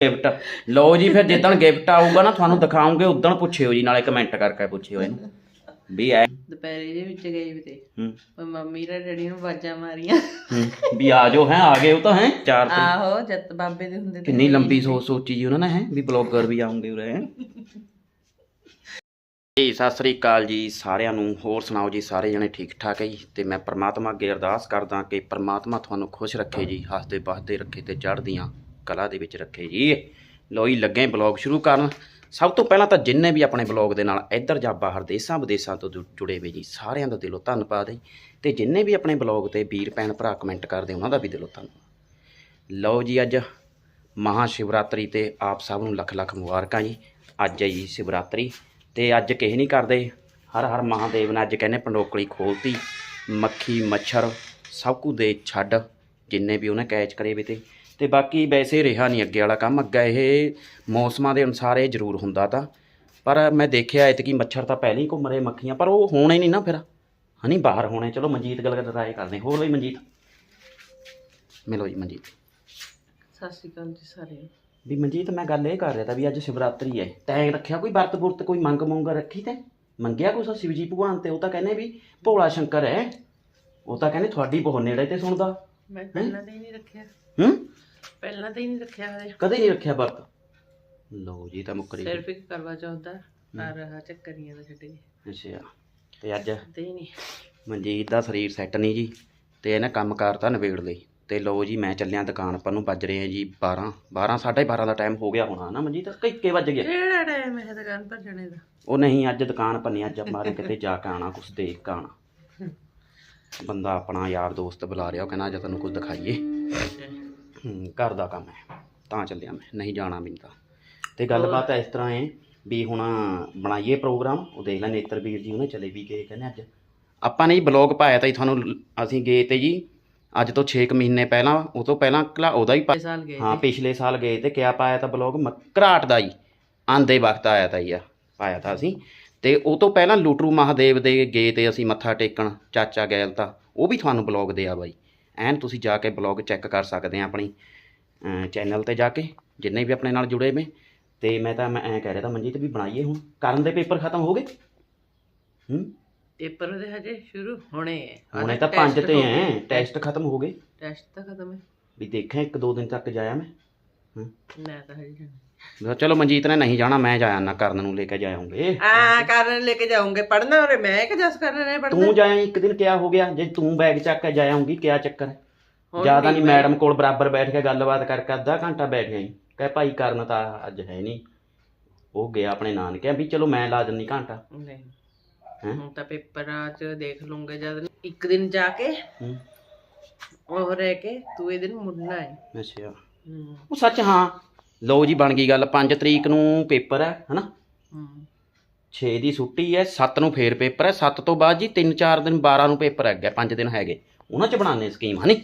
Gift ਲਓ ਜੀ ਫਿਰ ਜਿੱਦਣ ਗਿਫਟ ਆਊਗਾ ਨਾ ਤੁਹਾਨੂੰ ਦਿਖਾਉਂਗੇ ਉਦੋਂ ਪੁੱਛਿਓ ਜੀ ਨਾਲੇ ਕਮੈਂਟ ਕਰਕੇ ਪੁੱਛਿਓ ਇਹਨੂੰ। ਵੀ ਐ ਦੁਪਹਿਰੇ ਦੇ ਵਿੱਚ ਗਏ ਵੀ ਤੇ। ਹੂੰ। ਮੰਮੀ ਰ ਡੈਡੀ ਨੂੰ ਆਵਾਜ਼ਾਂ ਮਾਰੀਆਂ। ਹੂੰ। ਵੀ ਆ ਜਾਓ ਹੈ ਆ ਗਏ ਉਹ ਤਾਂ ਹੈ ਚਾਰ ਤਰੀਕ ਆਹੋ ਜੱਤ ਬਾਬੇ ਦੇ ਹੁੰਦੇ ਤੇ ਕਿੰਨੀ ਲੰਬੀ ਸੋਚ ਸੋਚੀ ਜੀ ਉਹਨਾਂ ਨੇ ਹੈ ਵੀ ਬਲੌਗਰ ਵੀ ਆਉਂਗੇ ਉਰੇ ਹੈਂ। ਜੀ ਸਤਿ ਸ੍ਰੀ ਅਕਾਲ ਜੀ ਸਾਰਿਆਂ ਨੂੰ। ਹੋਰ ਸੁਣਾਓ ਜੀ ਸਾਰੇ ਜਣੇ ਠੀਕ ਠਾਕ ਹੈ ਜੀ? ਤੇ ਮੈਂ ਪ੍ਰਮਾਤਮਾ ਅੱਗੇ ਅਰਦਾਸ ਕਰਦਾ ਕਿ ਪ੍ਰਮਾਤਮਾ ਤੁਹਾਨੂੰ ਖੁਸ਼ ਰੱਖੇ ਜੀ ਹੱਸਦੇ ਬਸਦੇ ਰੱਖੇ ਤੇ ਚੜ੍ਹਦੀਆਂ ਕਲਾ ਦੇ ਵਿੱਚ ਰੱਖੇ ਜੀ। ਲੋਈ ਲੱਗੇ ਬਲੌਗ ਸ਼ੁਰੂ ਕਰਨ। ਸਭ ਤੋਂ ਪਹਿਲਾਂ ਤਾਂ ਜਿੰਨੇ ਵੀ ਆਪਣੇ ਬਲੌਗ ਦੇ ਨਾਲ ਇੱਧਰ ਜਾਂ ਬਾਹਰ ਦੇਸ਼ਾਂ ਵਿਦੇਸ਼ਾਂ ਤੋਂ ਜੁ- ਜੁੜੇ ਹੋਏ ਜੀ, ਸਾਰਿਆਂ ਦਾ ਦਿਲੋਂ ਧੰਨਵਾਦ ਹੈ ਜੀ। ਤੇ ਜਿੰਨੇ ਵੀ ਆਪਣੇ ਬਲੌਗ ਤੇ ਵੀਰ, ਭੈਣ, ਭਰਾ ਕਮੈਂਟ ਕਰਦੇ, ਉਹਨਾਂ ਦਾ ਵੀ ਦਿਲੋਂ ਧੰਨਵਾਦ। ਲਓ ਜੀ, ਅੱਜ ਮਹਾ ਸ਼ਿਵਰਾਤਰੀ ਤੇ ਆਪ ਸਭ ਨੂੰ ਲੱਖ ਲੱਖ ਮੁਬਾਰਕਾਂ ਜੀ। ਅੱਜ ਹੈ ਜੀ ਸ਼ਿਵਰਾਤਰੀ ਤੇ ਅੱਜ ਕਿਸੇ ਨਹੀਂ ਕਰਦੇ। ਹਰ ਹਰ ਮਹਾਦੇਵ ਨੇ ਅੱਜ ਕਹਿੰਦੇ ਪੰਡੋਕਲੀ ਖੋਲਤੀ, ਮੱਖੀ, ਮੱਛਰ ਸਭ ਕੁਝ ਦੇ ਛੱਡ, ਜਿੰਨੇ ਵੀ ਉਹਨੇ ਕੈਚ ਕਰੇ ਵੇ ਤੇ। ਤੇ ਬਾਕੀ ਵੈਸੇ ਰਿਹਾ ਨਹੀਂ ਅੱਗੇ ਵਾਲਾ ਕੰਮ। ਅੱਗੇ ਇਹ ਮੌਸਮਾਂ ਦੇ ਅਨੁਸਾਰ ਇਹ ਜ਼ਰੂਰ ਹੁੰਦਾ ਤਾਂ। ਪਰ ਮੈਂ ਦੇਖਿਆ ਇਤਕੀ ਮੱਛਰ ਤਾਂ ਪਹਿਲਾਂ ਹੀ ਘੁੰਮ ਰਹੇ ਮੱਖੀਆਂ ਪਰ ਉਹ ਹੋਣੇ ਨਹੀਂ ਨਾ ਫਿਰ। ਹਨੀ ਬਾਹਰ ਹੋਣੇ। ਚਲੋ ਮਨਜੀਤ ਗੱਲ ਕਰ ਰਾਏ ਕਰਦੇ ਹੋਰ ਬਈ ਮਨਜੀਤ? ਮਿਲੋ ਜੀ ਮਨਜੀਤ। ਸਤਿ ਸ਼੍ਰੀ ਅਕਾਲ ਜੀ ਸਾਰੇ ਵੀ ਮਨਜੀਤ ਮੈਂ ਗੱਲ ਇਹ ਕਰ ਰਿਹਾ ਤਾਂ ਵੀ ਅੱਜ ਸ਼ਿਵਰਾਤਰੀ ਹੈ। ਤੈਂ ਰੱਖਿਆ ਕੋਈ ਵਰਤ ਵੁਰਤ ਕੋਈ ਮੰਗ ਮੰਗ ਰੱਖੀ ਤੇ? ਮੰਗਿਆ ਕੁਛ ਸ਼ਿਵਜੀ ਭਗਵਾਨ ਤੇ? ਉਹ ਤਾਂ ਕਹਿੰਦੇ ਵੀ ਭੋਲਾ ਸ਼ੰਕਰ ਹੈ। ਉਹ ਤਾਂ ਕਹਿੰਦੇ ਤੁਹਾਡੀ ਬਹੁਤ ਨੇੜੇ ਤੇ ਸੁਣਦਾ। ਮੈਂ ਪਹਿਲਾਂ ਤਾਂ ਹੀ ਨਹੀਂ ਰੱਖਿਆ। ਹੂੰ? ਪਹਿਲਾਂ ਤਾਂ ਹੀ ਨਹੀਂ ਰੱਖਿਆ ਹਲੇ ਕਦੇ ਨਹੀਂ ਰੱਖਿਆ ਵਰਤ? ਲਓ ਜੀ ਤਾਂ ਮੁੱਕਰੀ ਸਿਰਫ ਇੱਕ ਕਰਵਾ ਚੌਥ ਦਾ ਪਰ ਆਹ ਚੱਕਰੀਆਂ ਦਾ ਛੱਡ ਗਏ ਅੱਛਾ ਤੇ ਅੱਜ? ਤੇ ਹੀ ਨਹੀਂ। ਮਨਜੀਤ ਦਾ ਸਰੀਰ ਸੈੱਟ ਨਹੀਂ ਜੀ ਤੇ ਇਹਨੇ ਕੰਮਕਾਰ ਤਾਂ ਨਿਬੇੜ ਲਈ। ਤੇ ਲਓ ਜੀ ਮੈਂ ਚੱਲਿਆ ਦੁਕਾਨ ਪਰ ਨੂੰ ਵੱਜ ਰਹੇ ਆ ਜੀ 12 12 12:30 ਦਾ ਟਾਈਮ ਹੋ ਗਿਆ ਹੋਣਾ ਨਾ ਮਨਜੀਤ? ਕਈ ਕੇ ਵੱਜ ਗਿਆ। ਕਿਹੜਾ ਟਾਈਮ ਹੈ ਦੁਕਾਨ ਪਰ ਜਾਣੇ ਦਾ? ਉਹ ਨਹੀਂ ਅੱਜ ਦੁਕਾਨ ਪੰਨੀ ਅੱਜ ਮਾਰੇ ਕਿਤੇ ਜਾ ਕੇ ਆਣਾ ਕੁਛ ਦੇਖ ਕੇ ਆਣਾ ਬੰਦਾ ਆਪਣਾ ਯਾਰ ਦੋਸਤ ਬੁਲਾ ਰਿਹਾ ਉਹ ਕਹਿੰਦਾ ਅੱਜ ਤੈਨੂੰ ਕੁਝ ਦਿਖਾਈਏ। ਹੂੰ, ਘਰ ਦਾ ਕੰਮ ਹੈ ਤਾਂ ਚੱਲਿਆ ਮੈਂ ਨਹੀਂ ਜਾਣਾ ਮੈਨੂੰ ਤਾਂ। ਤੇ ਗੱਲਬਾਤ ਇਸ ਤਰ੍ਹਾਂ ਹੈ ਵੀ ਹੁਣ ਬਣਾਈਏ ਪ੍ਰੋਗਰਾਮ ਉਹ ਦੇਖ ਲੈ ਨੇਤਰਵੀਰ ਜੀ ਉਹਨੇ ਚਲੇ ਵੀ ਗਏ ਕਹਿੰਦੇ ਅੱਜ। ਆਪਾਂ ਨੇ ਜੀ ਬਲੌਗ ਪਾਇਆ ਤਾਂ ਜੀ ਤੁਹਾਨੂੰ ਲ- ਅਸੀਂ ਗਏ ਤੇ ਜੀ ਅੱਜ ਤੋਂ 6 ਮਹੀਨੇ ਪਹਿਲਾਂ ਉਹ ਤੋਂ ਪਹਿਲਾਂ ਕਲਾ ਉਹਦਾ ਹੀ ਪਾ- ਪਿਛਲੇ ਸਾਲ ਗਏ ਹਾਂ ਪਿਛਲੇ ਸਾਲ ਗਏ ਤੇ ਕਿਆ ਪਾਇਆ ਤਾਂ ਬਲੌਗ ਘਰਾਟ ਦਾ ਜੀ ਆਂਦੇ ਵਕਤ ਆਇਆ ਤਾਂ ਜੀ ਆ ਪਾਇਆ ਤਾਂ ਅਸੀਂ। ਤੇ ਉਹ ਤੋਂ ਪਹਿਲਾਂ ਲੁਟਰੂ ਮਹਾਦੇਵ ਦੇ ਗਏ ਤੇ ਅਸੀਂ ਮੱਥਾ ਟੇਕਣ ਚਾਚਾ ਗੈਲ ਤਾਂ ਉਹ ਵੀ ਤੁਹਾਨੂੰ ਬਲੌਗ ਦੇ ਆ ਬਾਈ। ਐਨ ਤੁਸੀਂ ਜਾ ਕੇ ਬਲੌਗ ਚੈੱਕ ਕਰ ਸਕਦੇ ਆ ਆਪਣੀ ਚੈਨਲ ਤੇ ਜਾ ਕੇ ਜਿੰਨੇ ਵੀ ਆਪਣੇ ਨਾਲ ਜੁੜੇ ਨੇ। ਤੇ ਮੈਂ ਤਾਂ ਮੈਂ ਐਂ ਕਹਿ ਰਿਹਾ ਤਾਂ ਮਨਜੀਤ ਵੀ ਬਣਾਈਏ ਹੁਣ। ਕਰਨ ਦੇ ਪੇਪਰ ਖਤਮ ਹੋ ਗਏ? ਹੂੰ? ਪੇਪਰ ਉਹਦੇ ਹਜੇ ਸ਼ੁਰੂ ਹੋਣੇ ਹੈ ਹੁਣੇ ਤਾਂ ਪੰਜ ਤੇ ਐ। ਟੈਸਟ ਖਤਮ ਹੋ ਗਏ। ਟੈਸਟ ਤਾਂ ਖਤਮ ਹੈ ਵੀ ਦੇਖਿਆ ਇੱਕ ਦੋ ਦਿਨ ਤੱਕ ਜਾਇਆ ਮੈਂ ਹੂੰ? ਮੈਂ ਤਾਂ ਹਜੇ ਚਲੋ ਮਨਜੀਤ ਨੇ ਨਹੀਂ ਜਾਣਾ ਮੈਂ ਜਾਇਆ ਨਾ ਕਰਨ ਨੂੰ ਲੈ ਕੇ ਜਾਉਂਗੇ ਆ ਕਰਨ ਲੈ ਕੇ ਜਾਉਂਗੇ ਪੜਨਾ ਔਰ ਮੈਂ ਕਿ ਜਸ ਕਰਨ ਨੇ ਪੜਨਾ ਤੂੰ ਜਾਇਆ ਇੱਕ ਦਿਨ ਕਿਆ ਹੋ ਗਿਆ? ਜੇ ਤੂੰ ਬੈਗ ਚੱਕ ਕੇ ਜਾਇਆਉਂਗੀ ਕਿਆ ਚੱਕਰ? ਜ਼ਿਆਦਾ ਨਹੀਂ ਮੈਡਮ ਕੋਲ ਬਰਾਬਰ ਬੈਠ ਕੇ ਗੱਲਬਾਤ ਕਰਕੇ ਅੱਧਾ ਘੰਟਾ ਬੈਠ ਗਈ ਕਹੇ ਭਾਈ ਕਰਨ ਤਾਂ ਅੱਜ ਹੈ ਨਹੀਂ ਉਹ ਗਿਆ ਆਪਣੇ ਨਾਨਕੇ ਵੀ ਚਲੋ ਮੈਂ ਲਾ ਦਿੰਨੀ ਘੰਟਾ। ਨਹੀਂ? ਹੁਣ ਤਾਂ ਪੇਪਰਾਂ 'ਚ ਦੇਖ ਲੂੰਗੇ ਜਦ ਇੱਕ ਦਿਨ ਜਾ ਕੇ ਹੂੰ। ਉਹ ਰਹਿ ਕੇ ਦੂਏ ਦਿਨ ਮੁੜਨਾ ਹੈ ਅੱਛਾ। ਉਹ ਸੱਚ ਹਾਂ ਲਓ ਜੀ ਬਣ ਗਈ ਗੱਲ। 5 ਤਰੀਕ ਨੂੰ ਪੇਪਰ ਹੈ ਹਨਾ? ਹੂੰ। 6 ਦੀ ਛੁੱਟੀ ਹੈ 7 ਨੂੰ ਫੇਰ ਪੇਪਰ ਹੈ। 7 ਤੋਂ ਬਾਅਦ ਜੀ 3-4 ਦਿਨ 12 ਨੂੰ ਪੇਪਰ ਹੈਗਾ 5 ਦਿਨ ਹੈਗੇ। ਉਹਨਾਂ ਚ ਬਣਾਉਂਦੇ ਸਕੀਮ ਹਨੀ?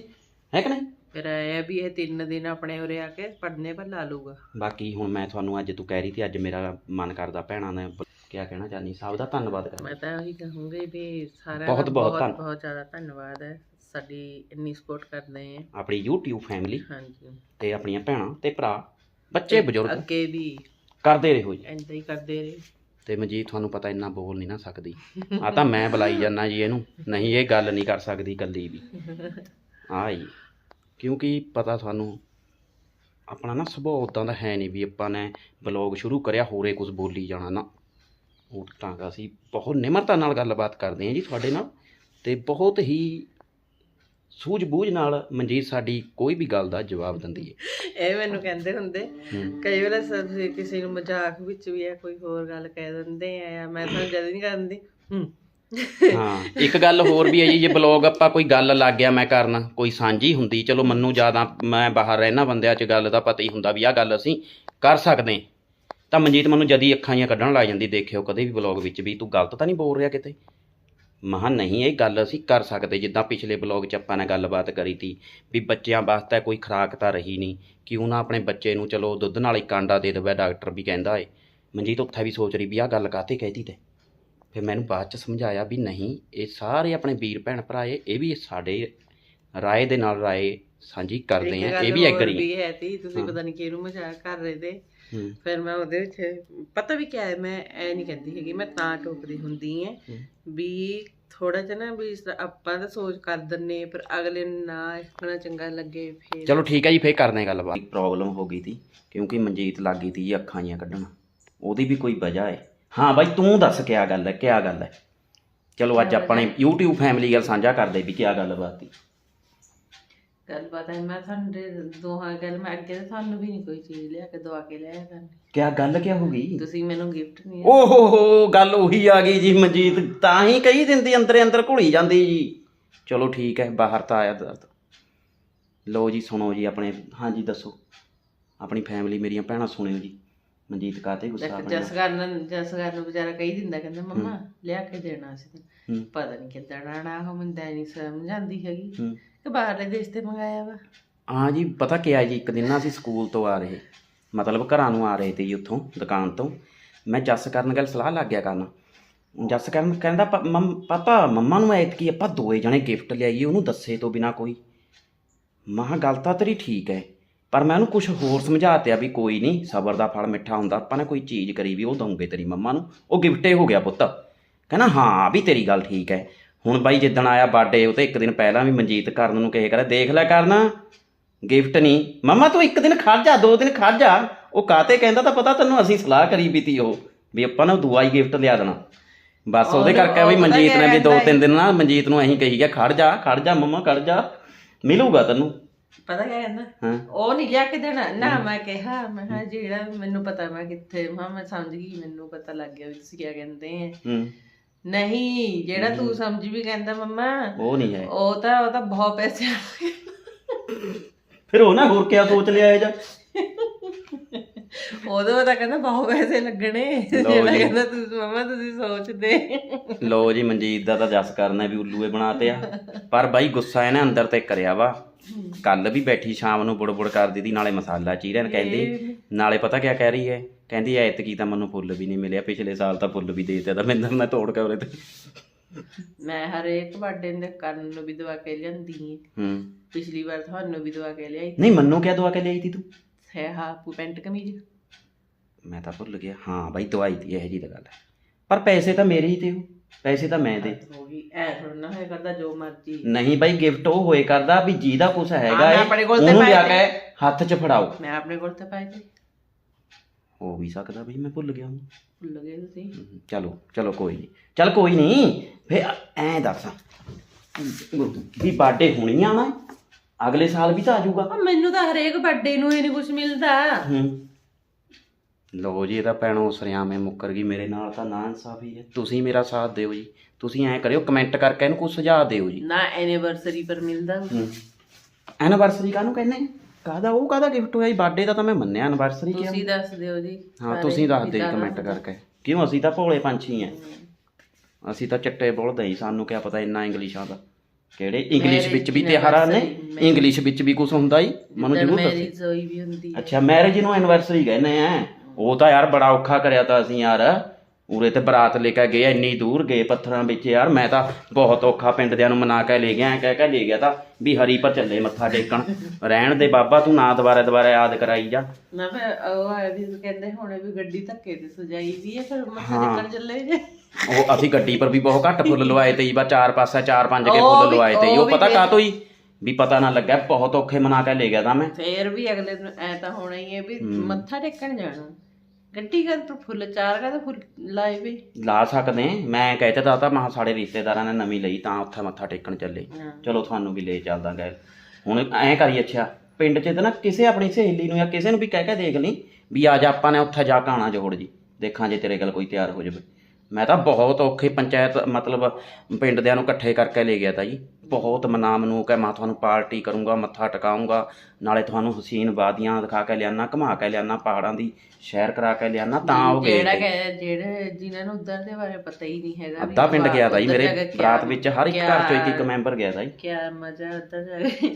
ਹੈ ਕਿ ਨਹੀਂ? ਫਿਰ ਇਹ ਵੀ ਇਹ ਤਿੰਨ ਦਿਨ ਆਪਣੇ ਉਰੇ ਆ ਕੇ ਪੜਨੇ ਪਰ ਲਾ ਲੂਗਾ ਬਾਕੀ ਹੁਣ ਮੈਂ ਤੁਹਾਨੂੰ ਅੱਜ ਤੂੰ ਕਹਿ ਰਹੀ ਸੀ ਅੱਜ ਮੇਰਾ ਮਨ ਕਰਦਾ ਭੈਣਾਂ ਨੇ ਕਿਆ ਕਹਿਣਾ ਚਾਹਨੀ ਸਭ ਦਾ ਧੰਨਵਾਦ ਕਰਨਾ। ਮੈਂ ਤਾਂ ਉਹੀ ਕਹੂੰਗੀ ਵੀ ਸਾਰਿਆਂ ਬਹੁਤ- ਬਹੁਤ ਬਹੁਤ ਜ਼ਿਆਦਾ ਧੰਨਵਾਦ ਹੈ ਸਾਡੀ ਇੰਨੀ ਸਪੋਰਟ ਕਰਦੇ ਹੈ। ਆਪਣੀ YouTube ਫੈਮਿਲੀ ਹਾਂਜੀ। ਤੇ ਆਪਣੀਆਂ ਭੈਣਾਂ ਤੇ ਭਰਾ। ਬੱਚੇ ਬਜ਼ੁਰਗ। ਅੱਗੇ ਵੀ ਕਰਦੇ ਰਹੋ ਜੀ। ਇੰਦਾ ਹੀ ਕਰਦੇ ਰਹੇ। ਤੇ ਮਨਜੀਤ ਤੁਹਾਨੂੰ ਪਤਾ ਇੰਨਾ ਬੋਲ ਨਹੀਂ ਨਾ ਸਕਦੀ। ਆ ਤਾਂ ਮੈਂ ਬੁਲਾਈ ਜਾਂਦਾ ਜੀ ਇਹਨੂੰ। ਨਹੀਂ ਇਹ ਗੱਲ ਨਹੀਂ ਕਰ ਸਕਦੀ ਇਕੱਲੀ ਵੀ। ਆ ਜੀ। ਕਿਉਂਕਿ ਪਤਾ ਤੁਹਾਨੂੰ ਆਪਣਾ ਨਾ ਸੁਭਾਅ ਉਦਾਂ ਦਾ ਹੈ ਨਹੀਂ ਵੀ ਆਪਾਂ ਨੇ ਬਲੌਗ ਸ਼ੁਰੂ ਕਰਿਆ ਹੋਰੇ ਕੁਝ ਬੋਲੀ ਜਾਣਾ ਨਾ। ਉਹ ਤਾਂ ਅਸੀਂ ਬਹੁਤ ਨਿਮਰਤਾ ਨਾਲ ਗੱਲਬਾਤ ਕਰਦੇ ਹਾਂ ਜੀ ਤੁਹਾਡੇ ਨਾਲ। ਤੇ ਬਹੁਤ ਹੀ ਸੂਝ-ਬੂਝ ਨਾਲ ਮਨਜੀਤ ਸਾਡੀ ਕੋਈ ਵੀ ਗੱਲ ਦਾ ਜਵਾਬ ਦਿੰਦੀ ਹੈ ਇਹ ਮੈਨੂੰ ਕਹਿੰਦੇ ਹੁੰਦੇ ਹੂੰ। ਕਈ ਵਾਰ ਸਭ ਕਿਸੇ ਨੂੰ ਮਜ਼ਾਕ ਵਿੱਚ ਵੀ ਹੈ ਕੋਈ ਹੋਰ ਗੱਲ ਕਹਿ ਦਿੰਦੇ ਆ ਮੈਂ ਤਾਂ ਜਦ ਨਹੀਂ ਕਰਦੀ ਹੂੰ ਹਾਂ ਇੱਕ ਗੱਲ ਹੋਰ ਵੀ ਹੈ ਜੀ ਜੇ ਬਲੌਗ ਆਪਾਂ ਕੋਈ ਗੱਲ ਲੱਗ ਗਿਆ ਮੈਂ ਕਰਨ ਕੋਈ ਸਾਂਝੀ ਹੁੰਦੀ ਚਲੋ ਮੈਨੂੰ ਜ਼ਿਆਦਾ ਮੈਂ ਬਾਹਰ ਰਹਿਣਾ ਬੰਦਿਆਂ 'ਚ ਗੱਲ ਦਾ ਪਤਾ ਹੀ ਹੁੰਦਾ ਵੀ ਆਹ ਗੱਲ ਅਸੀਂ ਕਰ ਸਕਦੇ ਹਾਂ। ਤਾਂ ਮਨਜੀਤ ਮੈਨੂੰ ਜਦੀ ਅੱਖਾਂ ਜੀਆਂ ਕੱਢਣ ਲੱਗ ਜਾਂਦੀ ਦੇਖਿਓ ਕਦੇ ਵੀ ਬਲੌਗ ਵਿੱਚ ਵੀ ਤੂੰ ਗਲਤ ਤਾਂ ਨਹੀਂ ਬੋਲ ਰਿਹਾ ਕਿਤੇ ਮਹਾ ਨਹੀਂ, ਇਹ ਗੱਲ ਅਸੀਂ ਕਰ ਸਕਦੇ ਜਿੱਦਾਂ ਪਿਛਲੇ ਬਲੌਗ 'ਚ ਆਪਾਂ ਨੇ ਗੱਲਬਾਤ ਕਰੀ ਤੀ ਵੀ ਬੱਚਿਆਂ ਵਾਸਤੇ ਕੋਈ ਖੁਰਾਕ ਤਾਂ ਰਹੀ ਨਹੀਂ। ਕਿਉਂ ਨਾ ਆਪਣੇ ਬੱਚੇ ਨੂੰ ਚਲੋ ਦੁੱਧ ਨਾਲ ਇੱਕ ਆਂਡਾ ਦੇ ਦੇਵੇ, ਡਾਕਟਰ ਵੀ ਕਹਿੰਦਾ ਏ। ਮਨਜੀਤ ਉੱਥੇ ਵੀ ਸੋਚ ਰਹੀ ਵੀ ਆਹ ਗੱਲ ਕਾਤੇ ਕਹਿਤੀ ਤੇ। ਫਿਰ ਮੈਨੂੰ ਬਾਅਦ ਚ ਸਮਝਾਇਆ ਵੀ ਨਹੀਂ, ਇਹ ਸਾਰੇ ਆਪਣੇ ਵੀਰ ਭੈਣ ਭਰਾ ਏ, ਇਹ ਵੀ ਸਾਡੇ ਰਾਏ ਦੇ ਨਾਲ ਰਾਏ ਸਾਂਝੀ ਆ ਗੱਲ ਇਹ ਵੀ ਐਗਰੀ ਵੀ ਹੈ ਤੀ ਤੁਸੀਂ ਪਤਾ ਨਹੀਂ ਕਿਹਨੂੰ ਮਜ਼ਾਕ ਕਰ ਰਹੇ ਤੇ। ਫਿਰ ਮੈਂ ਉਹਦੇ ਵਿੱਚ ਪਤਾ ਵੀ ਕਿਆ ਹੈ ਮੈਂ ਐ ਨਹੀਂ ਕਹਿੰਦੀ ਹੈਗੀ ਮੈਂ ਤਾਂ ਟੋਕਦੀ ਹੁੰਦੀ ਐ। ਵੀ ਥੋੜਾ ਜਿਹਾ ਨਾ ਵੀ ਆਪਾਂ ਤਾਂ ਸੋਚ ਕਰ ਦਿੰਨੇ ਪਰ ਅਗਲੇ ਨੂੰ ਨਾ ਇਕਣਾ ਚੰਗਾ ਲੱਗੇ ਫਿਰ ਚਲੋ ਠੀਕ ਹੈ ਜੀ ਫੇਰ ਕਰਦੇ ਗੱਲਬਾਤ। ਪ੍ਰੋਬਲਮ ਹੋ ਗਈ ਤੀ ਕਿਉਂਕਿ ਮਨਜੀਤ ਲੱਗ ਗਈ ਤੀ ਜੀ ਅੱਖਾਂ ਜੀਆਂ ਕੱਢਣ। ਉਹਦੀ ਵੀ ਕੋਈ ਵਜ੍ਹਾ ਹੈ ਹਾਂ ਬਾਈ ਤੂੰ ਦੱਸ ਕਿਆ ਗੱਲ ਹੈ ਕਿਆ ਗੱਲ ਹੈ। ਚਲੋ ਅੱਜ ਆਪਣੇ YouTube ਫੈਮਿਲੀ ਗੱਲ ਸਾਂਝਾ ਕਰਦੇ ਵੀ ਕਿਆ ਗੱਲਬਾਤ ਤੀ। ਗੱਲ ਪਤਾ ਹੈ ਮੈਂ ਤੁਹਾਨੂੰ ਦੋਹਾਂ ਗੱਲ ਮੈਂ ਅੱਗੇ ਤਾਂ ਤੁਹਾਨੂੰ ਵੀ ਨਹੀਂ ਕੋਈ ਚੀਜ਼ ਲਿਆ ਕੇ ਦਵਾ ਕੇ ਲਿਆਇਆ ਕਰਨੀ ਕਿਆ ਗੱਲ ਕਿਆ ਹੋ ਗਈ? ਤੁਸੀਂ ਮੈਨੂੰ ਗਿਫਟ ਨਹੀਂ ਓਹੋ ਹੋ ਗੱਲ ਉਹੀ ਆ ਗਈ ਜੀ ਮਨਜੀਤ ਤਾਂ ਹੀ ਕਹੀ ਦਿੰਦੀ ਅੰਦਰੇ ਅੰਦਰ ਘੁਲੀ ਜਾਂਦੀ ਜੀ। ਚਲੋ ਠੀਕ ਹੈ ਬਾਹਰ ਤਾਂ ਆਇਆ ਦਰਦ। ਲਓ ਜੀ ਸੁਣੋ ਜੀ ਆਪਣੇ ਹਾਂਜੀ ਦੱਸੋ। ਆਪਣੀ ਫੈਮਿਲੀ ਮੇਰੀਆਂ ਭੈਣਾਂ ਸੁਣਿਓ ਜੀ। ਮਨਜੀਤ ਕਾਤੇ ਗੁੱਸਾ ਆਪਣਾ ਜਸ ਕਰਨ ਜਸ ਕਰਨ ਵਿਚਾਰਾ ਕਹੀ ਦਿੰਦਾ ਕਹਿੰਦਾ ਮੰਮਾ ਲਿਆ ਕੇ ਦੇਣਾ ਸੀ। ਪਤਾ ਨਹੀਂ ਕਿੱਦਾਂ ਆਣਾ ਉਹ ਮੈਨੂੰ ਨਹੀਂ ਸਮਝ ਆਉਂਦੀ ਹੈਗੀ। ਹੂੰ। ਕਿ ਬਾਹਰਲੇ ਦੇਸ਼ ਤੇ ਮੰਗਾਇਆ ਵਾ? ਹਾਂ ਜੀ, ਪਤਾ ਕੀ ਆ ਜੀ, ਇੱਕ ਦਿਨ ਨਾ ਅਸੀਂ ਸਕੂਲ ਤੋਂ ਆ ਰਹੇ। ਮਤਲਬ ਘਰਾਂ ਨੂੰ ਆ ਰਹੇ ਤੇ ਜੀ ਉੱਥੋਂ, ਦੁਕਾਨ ਤੋਂ। ਮੈਂ ਜੱਸ ਕਰਨ ਗੱਲ ਸਲਾਹ ਲੱਗ ਗਿਆ ਕਰਨ। ਜੱਸ ਕਰਨ ਕਹਿੰਦਾ, ਪਾ- ਮੰਮ- ਪਾਪਾ, ਮੰਮਾ ਨੂੰ ਐਤਕੀ ਆਪਾਂ ਦੋਏ ਜਣੇ ਗਿਫਟ ਲਿਆਈਏ, ਉਹਨੂੰ ਦੱਸੇ ਤੋਂ ਬਿਨਾ ਕੋਈ। ਮਹਾ ਗੱਲ ਤਾਂ ਤੇਰੀ ਠੀਕ ਹੈ ਪਰ ਮੈਂ ਉਹਨੂੰ ਕੁਝ ਹੋਰ ਸਮਝਾਤਿਆ ਵੀ ਕੋਈ ਨਹੀਂ ਸਬਰ ਦਾ ਫਲ ਮਿੱਠਾ ਹੁੰਦਾ, ਆਪਾਂ ਨੇ ਕੋਈ ਚੀਜ਼ ਕਰੀ ਵੀ ਉਹ ਦਊਂਗੇ ਤੇਰੀ ਮੰਮਾ ਨੂੰ। ਉਹ ਗਿਫਟੇ ਹੋ ਗਿਆ ਪੁੱਤ। ਕਹਿੰਦਾ, ਹਾਂ ਵੀ ਤੇਰੀ ਗੱਲ ਠੀਕ ਹੈ ਹੁਣ ਬਾਈ ਜਿੱਦਣ ਆਇਆ ਬਰਥਡੇ ਉਹ ਤੇ ਇੱਕ ਦਿਨ ਪਹਿਲਾਂ ਵੀ ਮਨਜੀਤ ਕਰਨ ਨੂੰ ਕਹੇ ਕਰੇ ਦੇਖ ਲੈ ਕਰਨ ਗਿਫਟ ਨਹੀਂ। ਮੰਮਾ ਤੂੰ ਇੱਕ ਦਿਨ ਖੜ ਜਾ ਦੋ ਦਿਨ ਖੜ ਜਾ। ਉਹ ਕਾਤੇ ਕਹਿੰਦਾ ਤਾਂ ਪਤਾ ਤੈਨੂੰ ਅਸੀਂ ਸਲਾਹ ਕਰੀ ਵੀ ਤੀ ਉਹ ਵੀ ਆਪਾਂ ਨੂੰ ਦੁਆ ਹੀ ਗਿਫਟ ਲਿਆ ਦੇਣਾ। ਬਸ ਉਹਦੇ ਕਰਕੇ ਵੀ ਪਤਾ ਮਨਜੀਤ ਨੇ ਵੀ ਦੋ ਤਿੰਨ ਦਿਨ ਨਾ ਮਨਜੀਤ ਨੂੰ ਅਸੀਂ ਕਹੀ ਗਿਆ ਖੜ ਜਾ ਖੜ ਜਾ ਮੰਮਾ ਖੜ ਜਾ ਮਿਲੂਗਾ ਤੈਨੂੰ। ਪਤਾ ਕਿਆ ਕਹਿੰਦਾ? ਉਹ ਨਹੀਂ ਲਿਆ ਕੇ ਦੇਣਾ ਨਾ ਮੈਂ ਕਿਹਾ ਮੈਂ ਕਿਹਾ ਜਿਹੜਾ ਮੈਨੂੰ ਪਤਾ ਮੈਂ ਕਿੱਥੇ ਮੈਂ ਸਮਝ ਗਈ ਮੈਨੂੰ ਪਤਾ ਲੱਗ ਗਿਆ ਵੀ ਤੁਸੀਂ ਕੀ ਕਹਿੰਦੇ ਆ। ਹੂੰ। ਨਹੀਂ ਜਿਹੜਾ ਤੂੰ ਸਮਝ ਵੀ ਕਹਿੰਦਾ ਮੰਮਾ ਉਹ ਨਹੀਂ ਹੈ। ਉਹ ਤਾਂ ਉਹ ਤਾਂ ਬਹੁਤ ਪੈਸੇ ਆ। ਗਏ। ਫਿਰ ਉਹ ਨਾ ਹੋਰ ਕਿਆ ਸੋਚ ਲਿਆ ਇਹ ਜਾ ਉਦੋਂ ਤਾਂ ਕਹਿੰਦਾ ਬਹੁਤ ਪੈਸੇ ਲੱਗਣੇ। ਜਿਹੜਾ ਕਹਿੰਦਾ ਤੁਸੀਂ ਮੰਮਾ ਤੁਸੀਂ ਸੋਚਦੇ। ਲੋ ਜੀ ਮਨਜੀਤ ਦਾ ਤਾਂ ਜਸ ਕਰਨਾ ਵੀ ਉੱਲੂਏ ਬਣਾਤੇ ਆ। ਪਰ ਬਾਈ ਗੁੱਸਾ ਇਹਨੇ ਅੰਦਰ ਤੇ ਕਰਿਆ ਵਾ। ਕੱਲ ਵੀ ਬੈਠੀ ਸ਼ਾਮ ਨੂੰ ਬੁੜਬੁੜ ਕਰਦੀ ਦੀ ਨਾਲੇ ਮਸਾਲਾ ਚੀਰਨ ਕਹਿੰਦੀ। ਨਾਲੇ ਪਤਾ ਕਿਆ ਕਹਿ ਰਹੀ ਹੈ ਕਹਿੰਦੀ ਐਤਕੀ ਤਾਂ ਮੈਨੂੰ ਫੁੱਲ ਵੀ ਨਹੀਂ ਮਿਲਿਆ ਪਿਛਲੇ ਸਾਲ ਤਾਂ ਫੁੱਲ ਵੀ ਦੇ ਦਿੱਤਾ ਤਾਂ ਮਿੰਦਰ ਨੇ ਤੋੜ ਕੇ ਉਹਦੇ ਤੇ। ਮੈਂ ਹਰੇਕ ਬਰਥਡੇ ਦੇ ਕਰਨ ਨੂੰ ਵੀ ਦਵਾ ਕੇ ਲਿਆਂਦੀ ਹੈ ਹੂੰ। ਪਿਛਲੀ ਵਾਰ ਤੁਹਾਨੂੰ ਵੀ ਦਵਾ ਕੇ ਲਿਆਈ ਨਹੀਂ ਮੰਨੂ ਕਿਆ ਦਵਾ ਕੇ ਲਈ ਤੀ ਤੂੰ? ਹੈ ਹਾਫ ਪੈਂਟ ਕਮੀਜ਼। ਮੈਂ ਤਾਂ ਭੁੱਲ ਗਿਆ। ਹਾਂ ਬਾਈ ਦਵਾਈ ਤੀ ਇਹ ਜੀ ਤਾਂ ਗੱਲ ਹੈ। ਪਰ ਪੈਸੇ ਤਾਂ ਮੇਰੇ ਹੀ ਤੇ ਉਹ ਪੈਸੇ ਤਾਂ ਮੈਂ ਦੇ। ਹੋ ਗਈ। ਐ ਥੋੜਾ ਨਾ ਹੋਏ ਕਰਦਾ ਜੋ ਮਰਜ਼ੀ। ਨਹੀਂ ਬਾਈ ਗਿਫਟ ਉਹ ਹੋਏ ਕਰਦਾ ਵੀ ਜਿਹਦਾ ਕੁਛ ਹੈਗਾ ਮੈਂ ਏ ਆਪਣੇ ਕੋਲ ਤੇ ਉਹਨੂੰ ਤੇ। ਕੇ ਹੱਥ 'ਚ ਫੜਾਓ। ਮੈਂ ਆਪਣੇ ਕੋਲ ਤਾਂ ਪਾਏ ਤੇ। ਹੋ ਵੀ ਸਕਦਾ ਬਈ ਮੈਂ ਭੁੱਲ ਗਿਆ ਹਾਂ ਭੁੱਲ ਗਏ ਤੁਸੀਂ। ਚਲੋ ਚਲੋ ਕੋਈ ਨਹੀਂ। ਚਲ ਕੋਈ ਨਹੀਂ ਫੇ ਐ ਦੱਸ। ਵੀ ਬਰਥਡੇ ਹੋਣੀ ਆ ਨਾ ਅਗਲੇ ਸਾਲ ਵੀ ਤਾਂ ਆ ਜਾਊਗਾ। ਆ ਮੈਨੂੰ ਤਾਂ ਹਰੇਕ ਬਰਥਡੇ ਨੂੰ ਇਹ ਨਹੀਂ ਕੁਝ ਮਿਲਦਾ। ਹੂੰ। ਲੋ ਜੀ ਇਹਦਾ ਭੈਣੋ ਸਰਿਆਮੇ ਮੁੱਕਰ ਗਈ ਮੇਰੇ ਨਾਲ ਤਾਂ ਨਾ ਇਨਸਾਫੀ ਹੈ ਤੁਸੀਂ ਮੇਰਾ ਸਾਥ ਦਿਓ ਜੀ। ਤੁਸੀਂ ਐਂ ਕਰਿਓ ਕਮੈਂਟ ਕਰਕੇ ਇਹਨੂੰ ਕੁਝ ਸੁਝਾਅ ਦਿਓ ਜੀ। ਨਾ ਐਨੀਵਰਸਰੀ ਪਰ ਮਿਲਦਾ। ਐਨਵਰਸਰੀ ਕਾਹਨੂੰ ਕਹਿੰਦੇ ਕਾਹਦਾ ਉਹ ਕਾਹਦਾ ਗਿਫਟ ਹੋਇਆ ਜੀ? ਬਰਥਡੇ ਦਾ ਤਾਂ ਮੈਂ ਮੰਨਿਆ ਐਨਵਰਸਰੀ ਕਿਹਾ ਤੁਸੀਂ ਦੱਸ ਦਿਓ ਜੀ। ਹਾਂ ਤੁਸੀਂ ਦੱਸ ਦਿਓ ਕਮੈਂਟ ਕਰਕੇ। ਕਿਉਂ? ਅਸੀਂ ਤਾਂ ਭੋਲੇ ਪੰਛੀ ਆ ਅਸੀਂ ਤਾਂ ਚੱਟੇ ਬੋਲਦੇ ਹੀ ਸਾਨੂੰ ਕਿਆ ਪਤਾ ਇੰਨਾ ਇੰਗਲਿਸ਼ਾਂ ਦਾ। ਕਿਹੜੇ ਇੰਗਲਿਸ਼ ਵਿੱਚ ਵੀ ਤਿਉਹਾਰਾਂ ਨੇ? ਇੰਗਲਿਸ਼ ਵਿੱਚ ਵੀ ਕੁਝ ਹੁੰਦਾ ਹੀ ਮੈਨੂੰ ਜ਼ਰੂਰ ਦੱਸੋ ਅੱਛਾ ਮੈਰਿਜ ਨੂੰ ਐਨਵਰਸਰੀ ਕਹਿੰਦੇ ਆ ਉਹ ਤਾਂ ਯਾਰ ਬੜਾ ਔਖਾ ਕਰਿਆ ਤਾਂ ਅਸੀਂ ਯਾਰ। ਉਰੇ ਤੇ ਬਰਾਤ ਲੈ ਕੇ ਗਏ ਇੰਨੀ ਦੂਰ ਗਏ ਪੱਥਰਾਂ ਵਿੱਚ ਯਾਰ। ਮੈਂ ਤਾਂ ਬਹੁਤ ਔਖਾ ਪਿੰਡ ਦਿਆਂ ਨੂੰ ਮਨਾ ਕੇ ਲੈ ਗਿਆ ਐਂ ਕਹਿ ਕੇ ਲੈ ਗਿਆ ਤਾਂ ਵੀ ਹਰੀ ਪਰ ਚੱਲੇ ਮੱਥਾ ਟੇਕਣ। ਰਹਿਣ ਦੇ ਬਾਬਾ ਤੂੰ ਨਾ ਦੁਬਾਰਾ ਦੁਬਾਰਾ ਯਾਦ ਕਰਾਈ ਜਾ। ਨਾ ਫਿਰ ਉਹ ਆਏ ਵੀ ਕਹਿੰਦੇ ਹੁਣੇ ਵੀ ਗੱਡੀ ਧੱਕੇ ਤੇ ਸਜਾਈ ਦੀ ਹੈ ਫਿਰ ਮੱਥਾ ਟੇਕਣ ਚੱਲੇ ਜੇ। ਉਹ ਅਸੀਂ ਗੱਡੀ ਪਰ ਵੀ ਬਹੁਤ ਘੱਟ ਫੁੱਲ ਲਵਾਏ ਤੇ ਬਾ ਚਾਰ ਪਾਸਾ ਚਾਰ ਪੰਜ ਕੇ ਉਹ ਫੁੱਲ ਵੀ- ਲਵਾਏ ਤੇ। ਉਹ ਉਹ ਵੀ ਪਤਾ ਫਿਰ- ਕਾਤੋਂ ਹੀ? ਵੀ ਪਤਾ ਨਾ ਲੱਗਾ ਬਹੁਤ ਔਖੇ ਮਨਾ ਕੇ ਲੈ ਗਿਆ ਤਾਂ ਮੈਂ। ਫੇਰ ਵੀ ਅਗਲੇ ਦਿਨ ਐ ਤਾਂ ਹੋਣਾ ਹੀ ਹੈ ਵੀ ਮੱਥਾ ਟੇਕਣ ਜਾਣਾ। ਗੱਡੀ ਕਾ ਤੂੰ ਫੁੱਲ ਚਾਰ ਕਾ ਫੁੱਲ ਲਾਏ ਵੀ। ਲਾ ਸਕਦੇ ਮੈਂ ਕਹਿ ਤਾ ਤਾਂ ਮਹਾ ਸਾਡੇ ਰਿਸ਼ਤੇਦਾਰਾਂ ਨੇ ਨਵੀਂ ਲਈ ਤਾਂ ਉੱਥੇ ਮੱਥਾ ਟੇਕਣ ਚੱਲੇ। ਚਲੋ ਤੁਹਾਨੂੰ ਵੀ ਲੈ ਚੱਲਦਾ ਗਏ ਹੁਣ ਐਂ ਕਰੀ ਅੱਛਾ ਪਿੰਡ 'ਚ ਤਾਂ ਨਾ ਕਿਸੇ ਆਪਣੀ ਸਹੇਲੀ ਨੂੰ ਜਾਂ ਕਿਸੇ ਨੂੰ ਵੀ ਕਹਿ ਕੇ ਦੇਖ ਲਈ ਵੀ ਆ ਜਾ ਆਪਾਂ ਨੇ ਉੱਥੇ ਜਾ ਕੇ ਆਉਣਾ ਜੋੜ ਜੀ। ਦੇਖਾਂ ਜੇ ਤੇਰੇ ਗੱਲ ਕੋਈ ਤਿਆਰ ਹੋ ਜਾਵੇ। ਮੈਂ ਤਾਂ ਬਹੁਤ ਔਖੇ ਪੰਚਾਇਤ ਮਤਲਬ ਪਿੰਡ ਦਿਆਂ ਨੂੰ ਇਕੱਠੇ ਕਰਕੇ ਲੈ ਗਿਆ ਤਾ ਜੀ ਬਹੁਤ ਮਨਾ ਮਨੂ ਕੇ ਮੈਂ ਤੁਹਾਨੂੰ ਪਾਰਟੀ ਕਰੂੰਗਾ ਮੱਥਾ ਟਿਕਾਊਂਗਾ ਨਾਲੇ ਤੁਹਾਨੂੰ ਹਸੀਨ ਵਾਦੀਆਂ ਦਿਖਾ ਕੇ ਲਿਆਣਾ ਘੁਮਾ ਕੇ ਲਿਆਣਾ ਪਹਾੜਾਂ ਦੀ ਸ਼ੈਰ ਕਰਾ ਕੇ ਲਿਆਣਾ ਤਾਂ ਉਹ ਗਏ ਜਿਹੜਾ ਜਿਹੜੇ ਜਿਨ੍ਹਾਂ ਨੂੰ ਉਧਰ ਦੇ ਬਾਰੇ ਪਤਾ ਹੀ ਨਹੀਂ ਹੈਗਾ ਵੀ ਅੱਧਾ ਪਿੰਡ ਗਿਆ ਤਾ ਜੀ ਉੱਧਰ ਮੇਰੇ ਕੇ ਕਿਆ- ਬਰਾਤ ਵਿੱਚ ਹਰ ਇੱਕ ਘਰ ਚੋਂ ਇੱਕ ਮੈਂਬਰ ਗਿਆ ਤਾ ਜੀ ਕਿਆ ਮਜ਼ਾ ਉੱਧਰ ਜਾ ਕੇ।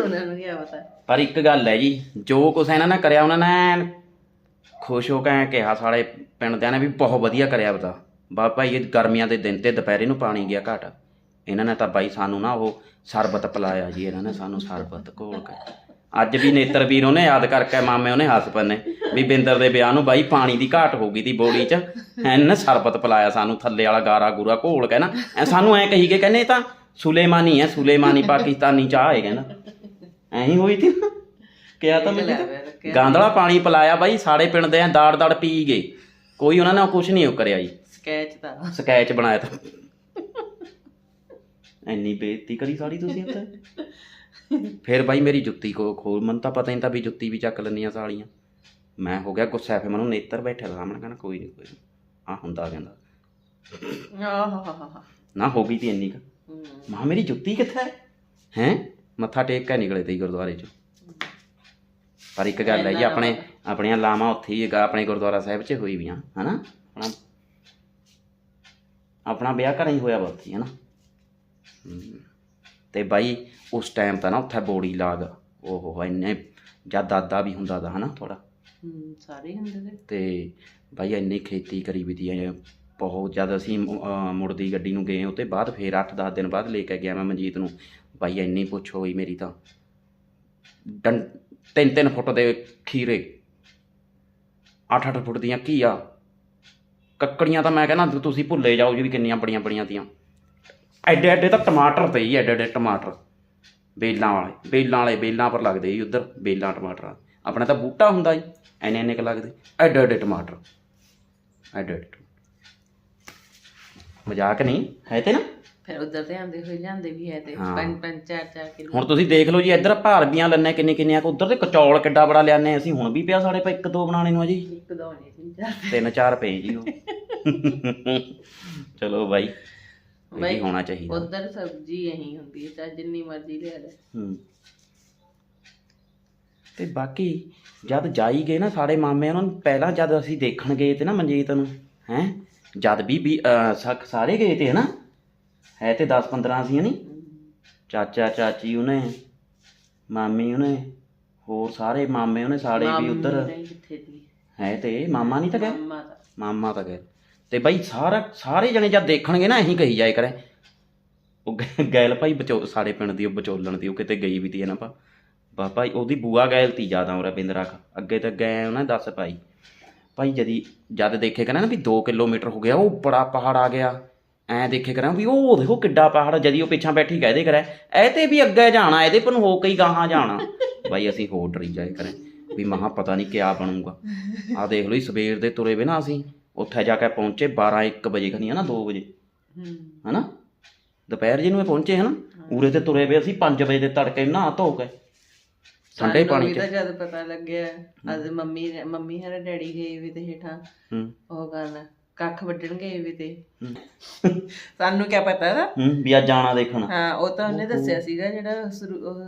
ਉਹਨਾਂ ਨੂੰ ਕੀ ਪਤਾ। ਪਰ ਇੱਕ ਗੱਲ ਹੈ ਜੀ ਜੋ ਕੁਛ ਇਹਨਾਂ ਨੇ ਕਰਿਆ ਉਹਨਾਂ ਨੇ ਐਨ ਖੁਸ਼ ਹੋ ਕੇ ਐਂ ਕਿਹਾ ਸਾਲੇ ਪਿੰਡ ਦਿਆਂ ਨੇ ਵੀ ਬਹੁਤ ਵਧੀਆ ਕਰਿਆ ਬਤਾ। ਬਾ ਭਾਈ ਇਹ ਗਰਮੀਆਂ ਦੇ ਦਿਨ ਤੇ ਦੁਪਹਿਰੇ ਨੂੰ ਪਾਣੀ ਗਿਆ ਘਟ। ਇਹਨਾਂ ਨੇ ਤਾਂ ਬਾਈ ਸਾਨੂੰ ਨਾ ਉਹ ਸਰਬਤ ਪਿਲਾਇਆ ਜੀ, ਇਹਨਾਂ ਨੇ ਸਾਨੂੰ ਸਰਬਤ ਘੋਲ ਕੇ। ਅੱਜ ਵੀ ਨੇਤਰ ਵੀਰ ਉਹਨੇ ਯਾਦ ਕਰਕੇ ਮਾਮੇ ਉਹਨੇ ਹੱਸ ਪੰਨੇ ਵੀ ਬਿੰਦਰ ਦੇ ਵਿਆਹ ਨੂੰ ਬਾਈ ਪਾਣੀ ਦੀ ਘਾਟ ਹੋ ਗਈ ਤੀ ਬੋੜੀ 'ਚ। ਇਹਨੇ ਸਰਬਤ ਪਿਲਾਇਆ ਸਾਨੂੰ, ਥੱਲੇ ਵਾਲਾ ਗਾਰਾ ਗੂਰਾ ਘੋਲ ਕੇ ਨਾ। ਐ ਸਾਨੂੰ ਐ ਕਹੀ ਕੇ ਕਹਿੰਦੇ ਤਾਂ ਸੁਲੇਮਾਨੀ ਹੈ ਸੁਲੇਮਾਨੀ ਪਾਕਿਸਤਾਨੀ ਚਾਹ ਹੈ ਕਹਿੰਦਾ ਐਂ ਹੀ ਹੋਈ ਤੀ ਕਿਹਾ ਤਾਂ ਮੈਨੂੰ ਤਾਂ। ਗਾਂਦਲਾ ਪਾਣੀ ਪਿਲਾਇਆ ਬਾਈ, ਸਾਡੇ ਪਿੰਡ ਦੇ ਐਂ ਦਾੜ ਦਾੜ ਪੀ ਗਏ। ਕੋਈ ਉਹਨਾਂ ਨੇ ਕੁਝ ਨਹੀਂ ਉਹ ਕਰਿਆ ਜੀ। ਸਕੈਚ ਦਾ। ਸਕੈਚ ਬਣਾਇਆ ਤਾਂ। ਇੰਨੀ ਬੇਇੱਜ਼ਤੀ ਕਰੀ ਸਾਡੀ ਤੁਸੀਂ ਉੱਥੇ ਫਿਰ ਬਾਈ ਮੇਰੀ ਜੁੱਤੀ ਕੋ ਖੋਲ। ਮਨ ਤਾਂ ਪਤਾ ਨਹੀਂ ਤਾਂ ਵੀ ਜੁੱਤੀ ਵੀ ਚੱਕ ਲੈਂਦੀਆਂ ਸਾਲੀਆਂ। ਮੈਂ ਹੋ ਗਿਆ ਗੁੱਸਾ ਫਿਰ ਮੈਨੂੰ ਨੇਤਰ ਬੈਠਾ ਸਾਹਮਣੇ ਕਹਿੰਦਾ ਕੋਈ ਨਹੀਂ ਕੋਈ ਆ ਹੁੰਦਾ ਕਹਿੰਦਾ ਆਹ ਨਾ ਹੋ ਗਈ ਤੀ ਇੰਨੀ ਕੁ। ਮਾਂ ਮੇਰੀ ਜੁੱਤੀ ਕਿੱਥੇ ਹੈ? ਹੈ? ਮੱਥਾ ਟੇਕ ਕੇ ਨਿਕਲੇ ਤੇ ਗੁਰਦੁਆਰੇ ਚੋਂ। ਪਰ ਇੱਕ ਗੱਲ ਹੈ ਜੀ ਆਪਣੇ ਆਪਣੀਆਂ ਲਾਵਾਂ ਉੱਥੇ ਹੀ ਆਪਣੇ ਗੁਰਦੁਆਰਾ ਸਾਹਿਬ 'ਚ ਹੋਈ ਵੀਆਂ ਹਨਾ? ਆਪਣਾ ਆਪਣਾ ਵਿਆਹ ਘਰਾਂ ਹੀ ਹੋਇਆ ਵਾ ਉੱਥੇ ਹਨਾ? ਹਮ। ਤੇ ਬਾਈ ਉਸ ਟਾਈਮ ਤਾਂ ਨਾ ਉੱਥੇ ਬੋੜੀ ਲਾਗ ਓਹੋ ਇੰਨੇ ਜਦ ਦਾਦਾ ਵੀ ਹੁੰਦਾ ਦਾ ਹਨਾ ਥੋੜਾ ਹੂੰ ਸਾਰੇ ਹੁੰਦੇ ਨੇ ਤੇ ਬਾਈ ਇੰਨੀ ਖੇਤੀ ਕਰੀ ਵੀ ਦੀ ਐ ਬਹੁਤ ਜਦ ਅਸੀਂ ਅਹ, ਮੁੜਦੀ ਗੱਡੀ ਨੂੰ ਗਏ ਉਤੇ ਬਾਅਦ ਫੇਰ 8-10 ਦਿਨ ਬਾਅਦ ਲੈ ਕੇ ਗਿਆ ਮੈਂ ਮਨਜੀਤ ਨੂੰ। ਬਾਈ ਇੰਨੀ ਪੁੱਛ ਹੋਈ ਮੇਰੀ ਤਾਂ। ਤਿੰਨ ਤਿੰਨ ਫੁੱਟ ਦੇ ਖੀਰੇ। 8-8 ਫੁੱਟ ਦੀਆਂ ਘੀਆ। ਕੱਕੜੀਆਂ ਤਾਂ ਮੈਂ ਕਹਿੰਦਾ ਤੁਸੀਂ ਭੁੱਲੇ ਜਾਓ ਜੀ ਵੀ ਕਿੰਨੀਆਂ ਬੜੀਆਂ ਬੜੀਆਂ ਤੀਆਂ। ਐਡੇ ਐਡੇ ਤਾਂ ਟਮਾਟਰ ਤੇ ਹੀ ਐਡੇ ਐਡੇ ਟਮਾਟਰ। ਬੇਲਾਂ ਵਾਲੇ ਬੇਲਾਂ ਵਾਲੇ ਬੇਲਾਂ ਪਰ ਲੱਗਦੇ ਜੀ ਉਧਰ ਬੇਲਾਂ ਟਮਾਟਰ। ਆਪਣਾ ਤਾਂ ਬੂਟਾ ਹੁੰਦਾ ਜੀ ਐਨੇ ਐਨੇ ਕ ਲੱਗਦੇ ਐਡੇ ਐਡੇ ਟਮਾਟਰ। ਐਡੇ ਐਡੇ। ਮਜ਼ਾਕ ਨਹੀਂ ਹੈ ਤੇ ਨਾ? ਫਿਰ ਉਧਰ ਤੇ ਆਂਦੇ ਹੋਏ ਜਾਂਦੇ ਵੀ ਹੈ ਤੇ। ਪੰਜ ਪੰਜ ਚਾਰ ਚਾਰ ਕਿਲੋ। ਹੁਣ ਤੁਸੀਂ ਦੇਖ ਲਓ ਜੀ ਇੱਧਰ ਭਾਰਬੀਆਂ ਲੈਣੇ ਕਿੰਨੇ ਕਿੰਨੀਆਂ ਕੁ ਉਧਰ ਤੇ ਕਚੌਲ ਕਿੱਡਾ ਬੜਾ ਲਿਆਨੇ ਅਸੀਂ ਹੁਣ ਵੀ ਪਿਆ ਸਾਡੇ ਪਾ ਇੱਕ ਦੋ ਬਣਾਣੇ ਨੂੰ ਆ ਜੀ ਇੱਕ ਦੋ ਨਹੀਂ। ਤਿੰਨ ਚਾਰ ਪਏ ਜੀ ਉਹ। ਚਲੋ ਬਾਈ ਬਾਈ, ਹੋਣਾ ਚਾਹੀਦਾ। ਉਧਰ ਸਬਜ਼ੀ ਇਹੀ ਹੁੰਦੀ ਹੈ ਚਾਹੇ ਜਿੰਨੀ ਮਰਜ਼ੀ ਲਿਆ ਲੈ ਹੂੰ। ਤੇ ਬਾਕੀ ਜਦ ਜਾਈ ਗਏ ਨਾ ਸਾਡੇ ਮਾਮੇ ਉਹਨਾਂ ਨੂੰ ਪਹਿਲਾਂ ਜਦ ਅਸੀਂ ਦੇਖਣ ਗਏ ਤੇ ਨਾ ਮਨਜੀਤ ਨੂੰ ਹੈ ਜਦ ਵੀ ਸਾਰੇ ਗਏ ਤੇ ਹਨਾ? ਹੈ ਤੇ 10 15 ਸੀ ਨਹੀਂ? ਚਾਚਾ ਚਾਚੀ ਉਹਨੇ ਮਾਮੀ ਉਹਨੇ ਹੋਰ ਸਾਰੇ ਮਾਮੇ ਉਹਨੇ ਸਾਡੇ ਵੀ ਉਧਰ। ਹੈ ਤੇ ਮਾਮਾ ਨਹੀਂ ਤਾਂ ਗਏ? ਮੰਮਾ ਦਾ ਮਾਮਾ ਤਾਂ ਗਏ। ਤੇ ਬਈ ਸਾਰਾ ਸਾਰੇ ਜਣੇ ਜਦ ਦੇਖਣਗੇ ਨਾ ਇਹੀ ਕਹੀ ਜਾਏ ਕਰੇ। ਉਹ ਗ- ਗੈਲ ਭਾਈ ਬਚੋ ਸਾਡੇ ਪਿੰਡ ਦੀ ਉਹ ਬਚੋਲਣ ਦੀ ਉਹ ਕਿਤੇ ਗਈ ਵੀ ਤੀ ਨਾ ਪਾ ਬਾਬਾ ਉਹਦੀ ਬੂਆ ਗੈਲ ਤੀ ਜ਼ਿਆਦਾ ਉਰੇ ਬਿੰਦਰਾ ਅੱਗੇ ਤਾਂ ਗਏ ਉਹਨੇ ਦੱਸ ਪਾਈ ਭਾਈ ਜਦੀ ਜਦ ਦੇਖੇ ਕਰਾਂ ਨਾ ਵੀ 2 ਕਿਲੋਮੀਟਰ ਹੋ ਗਿਆ ਉਹ ਬੜਾ ਪਹਾੜ ਆ ਗਿਆ। ਐ ਦੇਖੇ ਕਰਾਂ ਵੀ ਉਹ ਦੇਖੋ ਕਿੱਡਾ ਪਹਾੜ ਜਦੀ ਉਹ ਪਿੱਛਾ ਬੈਠੀ ਕਹਦੇ ਕਰੇ ਐ ਤੇ ਵੀ ਅੱਗੇ ਜਾਣਾ ਇਹਦੇ ਪਰ ਨੂੰ ਹੋ ਕੇ ਹੀ ਗਾਹਾਂ ਜਾਣਾ। ਭਾਈ ਅਸੀਂ ਹੋਰ ਡਰੀ ਜਾਏ ਕਰੇ। ਵੀ ਮਹਾ ਪਤਾ ਨਹੀਂ ਕਿਆ ਬਣੂਗਾ। ਆ ਦੇਖ ਜੀ ਸਵੇਰ ਦੇ ਤੁਰੇ ਵੇ ਨਾ ਅਸੀਂ ਉੱਥੇ ਜਾ ਕੇ ਪਹੁੰਚੇ 12 1 ਵਜੇ ਖਣੀ ਹਨਾ 2 ਵਜੇ। ਹਨਾ? ਦੁਪਹਿਰ ਜੀ ਨੂੰ ਇਹ ਪਹੁੰਚੇ ਹਨਾ ਉਰੇ ਤੇ ਤੁਰੇ ਵੇ ਅਸੀਂ 5 ਵਜੇ ਦੇ ਤੜਕੇ ਨਹਾ ਧੋ ਕੇ ਠੰਡੇ ਪਾਣੀ ਚ ਤਾਂ ਜਦ ਪਤਾ ਲੱਗਿਆ ਅੱਜ ਮੰਮੀ ਨੇ- ਮੰਮੀ ਹਰ ਡੈਡੀ ਗਏ ਵੀ ਤੇ ਹੇਠਾਂ। ਉਹ ਗੱਲ ਕੱਖ ਵੱਢਣ ਗਏ ਵੀ ਤੇ। ਸਾਨੂੰ ਕੀ ਪਤਾ ਨਾ? ਵੀ ਅੱਜ ਜਾਣਾ ਦੇਖਣ। ਹਾਂ ਉਹ ਤਾਂ ਉਹਨੇ ਦੱਸਿਆ ਸੀਗਾ ਜਿਹੜਾ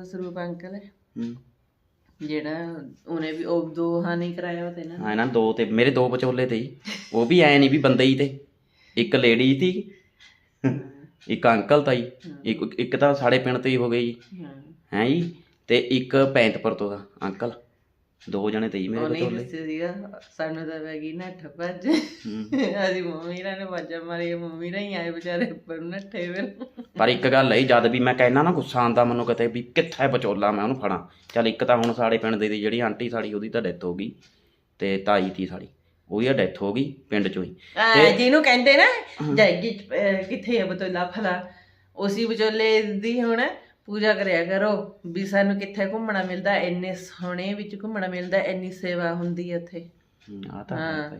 ਸਰੂਪ ਅੰਕਲ ਹੂੰ। ਜਿਹੜਾ ਉਹਨੇ ਵੀ ਉਹ ਦੋ ਹਾਨੀ ਕਰਾਇਆ ਉਹ ਤੇ ਨਾ। ਹਾਂ ਨਾ ਦੋ ਤੇ ਮੇਰੇ ਦੋ ਵਿਚੋਲੇ ਤੇ ਹੀ। ਉਹ ਵੀ ਐ ਨਹੀਂ ਵੀ ਬੰਦੇ ਹੀ ਤੇ। ਇੱਕ ਲੇਡੀ ਸੀ। ਇੱਕ ਅੰਕਲ ਤਾਂ ਹੀ। ਇੱਕ ਇੱਕ ਤਾਂ ਸਾਡੇ ਪਿੰਡ ਤੇ ਹੀ ਹੋ ਗਈ ਹਾਂ। ਹੈ ਜੀ? ਤੇ ਇੱਕ ਪੈਂਤਪੁਰ ਤੋਂ ਦਾ ਅੰਕਲ। ਦੋ ਜਣੇ ਤੇ ਹੀ ਮੇਰੇ ਉਹਨੇ ਹੀ ਵਿਚੋਲੇ ਦੱਸਿਆ ਸੀਗਾ ਸਾਨੂੰ ਤਾਂ ਪੈ ਗਈ ਨੱਠ ਭੱਜ। ਅਸੀਂ ਮੰਮੀ ਨਾਲ ਨੇ ਵਾਜਾ ਮਾਰੀ ਮੰਮੀ ਨਾਲ ਹੀ ਆਏ ਵਿਚਾਰੇ ਪਰ ਨੱਠੇ ਫਿਰ। ਪਰ ਇੱਕ ਗੱਲ ਹੈ ਜਦ ਵੀ ਮੈਂ ਕਹਿਣਾ ਨਾ ਗੁੱਸਾ ਆਂਦਾ ਮੈਨੂੰ ਕਿਤੇ ਵੀ ਕਿੱਥੇ ਵਿਚੋਲਾ ਮੈਂ ਉਹਨੂੰ ਫੜਾਂ। ਚੱਲ ਇੱਕ ਤਾਂ ਹੁਣ ਸਾਡੇ ਪਿੰਡ ਦੇ ਜਿਹੜੀ ਆਂਟੀ ਸਾਡੀ ਉਹਦੀ ਤਾਂ ਡੈਥ ਹੋ ਗਈ ਤੇ ਤਾਈ ਦੀ ਸਾਡੀ ਉਹਦੀ ਡੈਥ ਹੋ ਗਈ ਪਿੰਡ ਚੋਂ ਹੀ। ਆ ਜਿਹਨੂੰ ਕਹਿੰਦੇ ਨਾ ਜਾਈ ਕਿੱਥੇ ਬਤੋਲਾ ਫਲਾ ਉਸੀ ਵਿਚੋਲੇ ਦੀ ਹੁਣ ਪੂਜਾ ਕਰਿਆ ਕਰੋ ਵੀ ਸਾਨੂੰ ਕਿੱਥੇ ਘੁੰਮਣਾ ਮਿਲਦਾ ਇੰਨੇ ਸੋਹਣੇ ਵਿੱਚ ਘੁੰਮਣਾ ਮਿਲਦਾ ਇੰਨੀ ਸੇਵਾ ਹੁੰਦੀ ਹੈ ਉੱਥੇ। ਆ ਤਾਂ ਹੈ ਭਾਈ।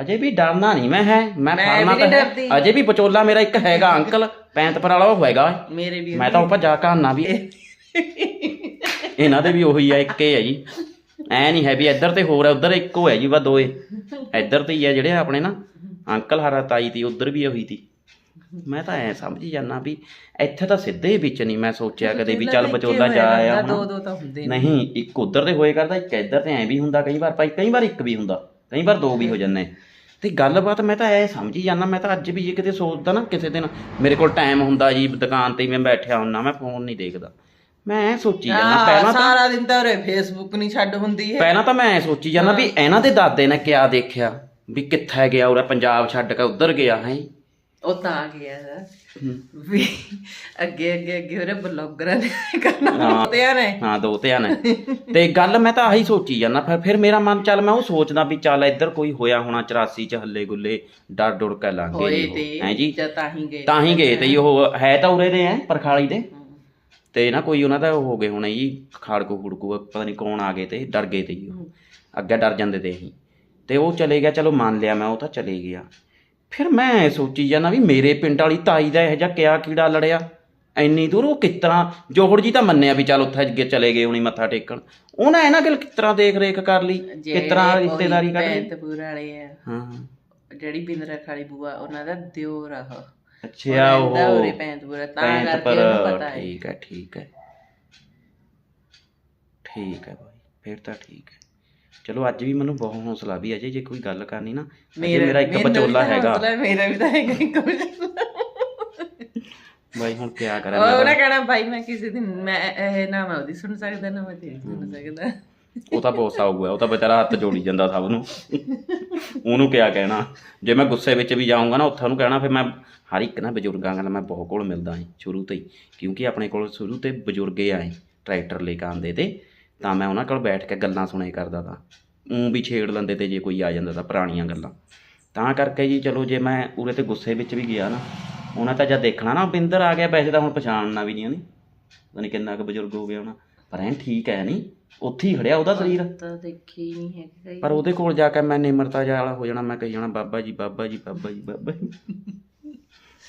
ਅਜੇ ਵੀ ਡਰਨਾ ਨਹੀਂ ਮੈਂ ਹੈ। ਮੈਂ ਮੈਂ ਫੜਨਾ ਵੀ ਤਾਂ ਨਹੀਂ ਹੈ। ਡਰਦੀ। ਅਜੇ ਵੀ ਵਿਚੋਲਾ ਮੇਰਾ ਇੱਕ ਹੈਗਾ ਅੰਕਲ ਪੈਂਤਪੁਰ ਵਾਲਾ ਉਹ ਹੈਗਾ। ਮੇਰੇ ਵੀ ਮੈਂ ਤਾਂ ਉਹ। ਭੱਜਾ ਕਹਾਣਾ ਵੀ। ਇਹਨਾਂ ਦੇ ਵੀ ਉਹੀ ਆ ਇੱਕ ਹੀ ਹੈ ਜੀ। ਐ ਨਹੀਂ ਹੈ ਵੀ ਇੱਧਰ ਤੇ ਹੋਰ ਹੈ ਉੱਧਰ ਇੱਕੋ ਹੈ ਜੀ ਵਾ ਦੋਏ। ਇੱਧਰ ਤੇ ਹੀ ਆ ਜਿਹੜੇ ਆਪਣੇ ਨਾ। ਅੰਕਲ ਹਰਾ ਤਾਈ ਦੀ ਉੱਧਰ ਵੀ ਉਹੀ ਤੀ। ਮੈਂ ਤਾਂ ਐ ਸਮਝ ਜਾਂਦਾ ਵੀ ਇੱਥੇ ਤਾਂ ਸਿੱਧੇ ਵਿੱਚ ਨਹੀਂ ਮੈਂ ਸੋਚਿਆ ਕਦੇ ਵੀ ਚੱਲ ਵਿਚੋਲਾ ਜਾ ਆਇਆ ਦੋ ਹੁਣ ਦੋ ਤਾਂ ਹੁੰਦੇ ਨੇ। ਨਹੀਂ ਇੱਕ ਉੱਧਰ ਤੇ ਹੋਏ ਕਰਦਾ ਇੱਕ ਇੱਧਰ ਤੇ ਐ ਵੀ ਹੁੰਦਾ ਕਈ ਵਾਰ ਭਾਈ ਕਈ ਵਾਰ ਇੱਕ ਵੀ ਹੁੰਦਾ ਕਈ ਵਾਰ ਦੋ ਵੀ ਹੋ ਜਾਂਦੇ। ਤੇ ਗੱਲਬਾਤ ਮੈਂ ਤਾਂ ਐ ਸਮਝੀ ਜਾਂਦਾ ਮੈਂ ਤਾਂ ਅੱਜ ਵੀ ਜੇ ਕਿਤੇ ਸੋਚਦਾ ਨਾ ਕਿਸੇ ਦਿਨ ਮੇਰੇ ਕੋਲ ਟਾਈਮ ਹੁੰਦਾ ਜੀ ਦੁਕਾਨ ਤੇ ਹੀ ਮੈਂ ਬੈਠਿਆ ਹੁੰਨਾ ਮੈਂ ਫੋਨ ਨਹੀਂ ਦੇਖਦਾ। ਮੈਂ ਐ ਸੋਚੀ ਜਾਂਦਾ ਹਾਂ, ਪਹਿਲਾਂ ਤਾਂ ਸਾਰਾ ਦਿਨ ਤਾਂ ਉਰੇ ਫੇਸਬੁੱਕ ਨਹੀਂ ਛੱਡ ਹੁੰਦੀ ਹੈ। ਪਹਿਲਾਂ ਤਾਂ ਮੈਂ ਐ ਸੋਚੀ ਜਾਂਦਾ ਵੀ ਇਹਨਾਂ ਦੇ ਦਾਦੇ ਨੇ ਕਿਆ ਦੇਖਿਆ ਵੀ ਕਿੱਥੇ ਗਿਆ ਉਹ ਪੰਜਾਬ ਛੱਡ ਕੇ ਉੱਧਰ ਗਿਆ ਹੈ। ਉਹ ਤਾਂ ਗਿਆ ਨਾ ਵੀ ਅੱਗੇ ਅੱਗੇ ਅੱਗੇ ਉਹਨੇ ਬਲੌਗਰਾਂ ਨੇ ਕਰਨਾ ਹਾਂ। ਤੇ ਨੇ। ਹਾਂ ਦੋ ਧਿਆਨ ਹੈ ਤੇ ਗੱਲ ਮੈਂ ਤਾਂ ਆਹੀ ਸੋਚੀ ਜਾਂਦਾ ਫਿਰ ਫਿਰ ਮੇਰਾ ਮਨ ਚੱਲ ਮੈਂ ਉਹ ਸੋਚਦਾ ਵੀ ਚੱਲ ਇੱਧਰ ਕੋਈ ਹੋਇਆ ਹੋਣਾ 84 ਚ ਹੱਲੇ ਗੁੱਲੇ ਡਰ ਡੁਰ ਕੇ ਲੰਘ ਹੋਏ ਤੇ ਹੈ ਜੀ? ਜਾਂ ਤਾਂ ਹੀ ਗਏ। ਤਾਂ ਹੀ ਗਏ ਤੇ ਜੀ ਉਹ ਹੈ ਤਾਂ ਉਰੇ ਦੇ ਐ ਪਰਖਾਲੀ ਦੇ। ਹਮ। ਤੇ ਨਾ ਕੋਈ ਉਹਨਾਂ ਦਾ ਉਹ ਹੋ ਗਏ ਹੋਣੇ ਜੀ ਖਾੜਕੂ ਖੁੜਕੂ ਪਤਾ ਨਹੀਂ ਕੌਣ ਆ ਗਏ ਤੇ ਡਰ ਗਏ ਤੇ ਜੀ ਉਹ। ਅੱਗੇ ਡਰ ਜਾਂਦੇ ਤੇ ਅਸੀਂ। ਤੇ ਉਹ ਚਲੇ ਗਿਆ ਚਲੋ ਮੰਨ ਲਿਆ ਮੈਂ ਉਹ ਤਾਂ ਚਲੇ ਗਿਆ। ਫਿਰ ਮੈਂ ਸੋਚੀ ਜਾਂਦਾ ਵੀ ਮੇਰੇ ਪਿੰਡ ਵਾਲੀ ਤਾਈ ਦਾ ਇਹ ਜਿਹਾ ਕਿਆ ਕੀੜਾ ਲੜਿਆ? ਇੰਨੀ ਦੂਰ ਉਹ ਕਿਸ ਤਰ੍ਹਾਂ ਜੋਹੜ ਜੀ ਤਾਂ ਮੰਨਿਆ ਵੀ ਚੱਲ ਉੱਥੇ ਅੱਗੇ ਚਲੇ ਗਏ ਹੁਣੀ ਮੱਥਾ ਟੇਕਣ। ਉਹਨਾਂ ਇਹਨਾਂ ਗੱਲ ਕਿਸ ਤਰ੍ਹਾਂ ਦੇਖ ਰੇਖ ਕਰ ਲਈ? ਜਿਹੜੇ ਰਿਸ਼ਤੇਦਾਰੀ ਕੱਢ ਲਈ? ਪੈਂਤਪੁਰ ਵਾਲੇ ਆ। ਹਾਂ। ਜਿਹੜੀ ਬਿੰਦਰਾ ਖਾਲੀ ਬੂਆ ਉਹਨਾਂ ਦਾ ਦਿਓਰ ਆ ਅੱਛਾ ਉਹ ਰਹਿੰਦਾ ਉਰੇ ਪੈਂਤਪੁਰ ਤਾਂ ਕਰਕੇ ਉਹਨੂੰ ਪਤਾ ਹੈ। ਠੀਕ ਹੈ ਠੀਕ ਹੈ। ਠੀਕ ਹੈ ਭਾਈ ਫਿਰ ਤਾਂ ਠੀਕ ਹੈ। ਚਲੋ ਅੱਜ ਵੀ ਮੈਨੂੰ ਬਹੁਤ ਹੌਸਲਾ ਵੀ ਅਜੇ ਜੇ ਕੋਈ ਗੱਲ ਕਰਨੀ ਨਾ ਅਜੇ ਮੇਰਾ ਇੱਕ ਬਚੋਲਾ ਹੈਗਾ। ਮੇਰਾ ਵੀ ਤਾਂ ਹੈਗਾ ਇੱਕ ਬਚੋਲਾ ਭਾਈ ਹੁਣ ਕਿਆ ਕਰਾਂ ਮੈਂ ਉਹਨੇ ਕਹਿਣਾ ਭਾਈ ਮੈਂ ਕਿਸੇ ਦਿਨ ਮੈਂ ਇਹ ਨਾ ਮੈਂ ਉਹਦੀ ਸੁਣ ਸਕਦਾ ਨਾ ਮੈਂ ਤੇਰੀ ਸੁਣ ਸਕਦਾ। ਉਹ ਤਾਂ ਬਹੁਤ ਸਾਊ ਹੈ ਉਹ ਤਾਂ ਵਿਚਾਰਾ ਹੱਥ ਜੋੜੀ ਜਾਂਦਾ ਸਭ ਨੂੰ। ਉਹਨੂੰ ਕਿਆ ਕਹਿਣਾ? ਜੇ ਮੈਂ ਗੁੱਸੇ ਵਿੱਚ ਵੀ ਜਾਊਂਗਾ ਨਾ ਉੱਥੇ ਉਹਨੂੰ ਕਹਿਣਾ ਫਿਰ ਮੈਂ ਹਰ ਇੱਕ ਨਾ ਬਜ਼ੁਰਗਾਂ ਨਾਲ ਮੈਂ ਬਹੁਤ ਕੋਲ ਮਿਲਦਾ ਹਾਂ ਸ਼ੁਰੂ ਤੋਂ ਹੀ ਕਿਉਂਕਿ ਆਪਣੇ ਕੋਲ ਸ਼ੁਰੂ ਤੇ ਬਜ਼ੁਰਗੇ ਆਏ ਟਰੈਕਟਰ ਲੈ ਕੇ ਆਂਦੇ ਤੇ। ਤਾਂ ਮੈਂ ਉਹਨਾਂ ਕੋਲ ਬੈਠ ਕੇ ਗੱਲਾਂ ਸੁਣੇ ਕਰਦਾ ਤਾਂ। ਉਹ ਵੀ ਛੇੜ ਲੈਂਦੇ ਤੇ ਜੇ ਕੋਈ ਆ ਜਾਂਦਾ ਤਾਂ ਪੁਰਾਣੀਆਂ ਗੱਲਾਂ। ਤਾਂ ਕਰਕੇ ਜੀ ਚਲੋ ਜੇ ਮੈਂ ਉਰੇ ਤੇ ਗੁੱਸੇ ਵਿੱਚ ਵੀ ਗਿਆ ਨਾ ਉਹਨਾਂ ਤਾਂ ਜਦ ਦੇਖਣਾ ਨਾ ਬਿੰਦਰ ਆ ਗਿਆ ਵੈਸੇ ਤਾਂ ਹੁਣ ਪਛਾਣਨਾ ਵੀ ਨਹੀਂ ਉਹਨੇ। ਪਤਾ ਨਹੀਂ ਕਿੰਨਾ ਕੁ ਬਜ਼ੁਰਗ ਹੋ ਗਿਆ ਹੋਣਾ ਪਰ ਐਂ ਠੀਕ ਹੈ ਨਹੀਂ ਉੱਥੇ ਹੀ ਖੜਿਆ ਉਹਦਾ ਸਰੀਰ। ਤਾਂ ਦੇਖੀ ਨਹੀਂ ਹੈ ਕਈ। ਪਰ ਉਹਦੇ ਕੋਲ ਜਾ ਕੇ ਮੈਂ ਨਿਮਰਤਾ ਜਿਹਾ ਵਾਲਾ ਹੋ ਜਾਣਾ ਮੈਂ ਕਹੀ ਜਾਣਾ ਬਾਬਾ ਜੀ ਬਾਬਾ ਜੀ ਬਾਬਾ ਜੀ ਬਾਬਾ ਜੀ।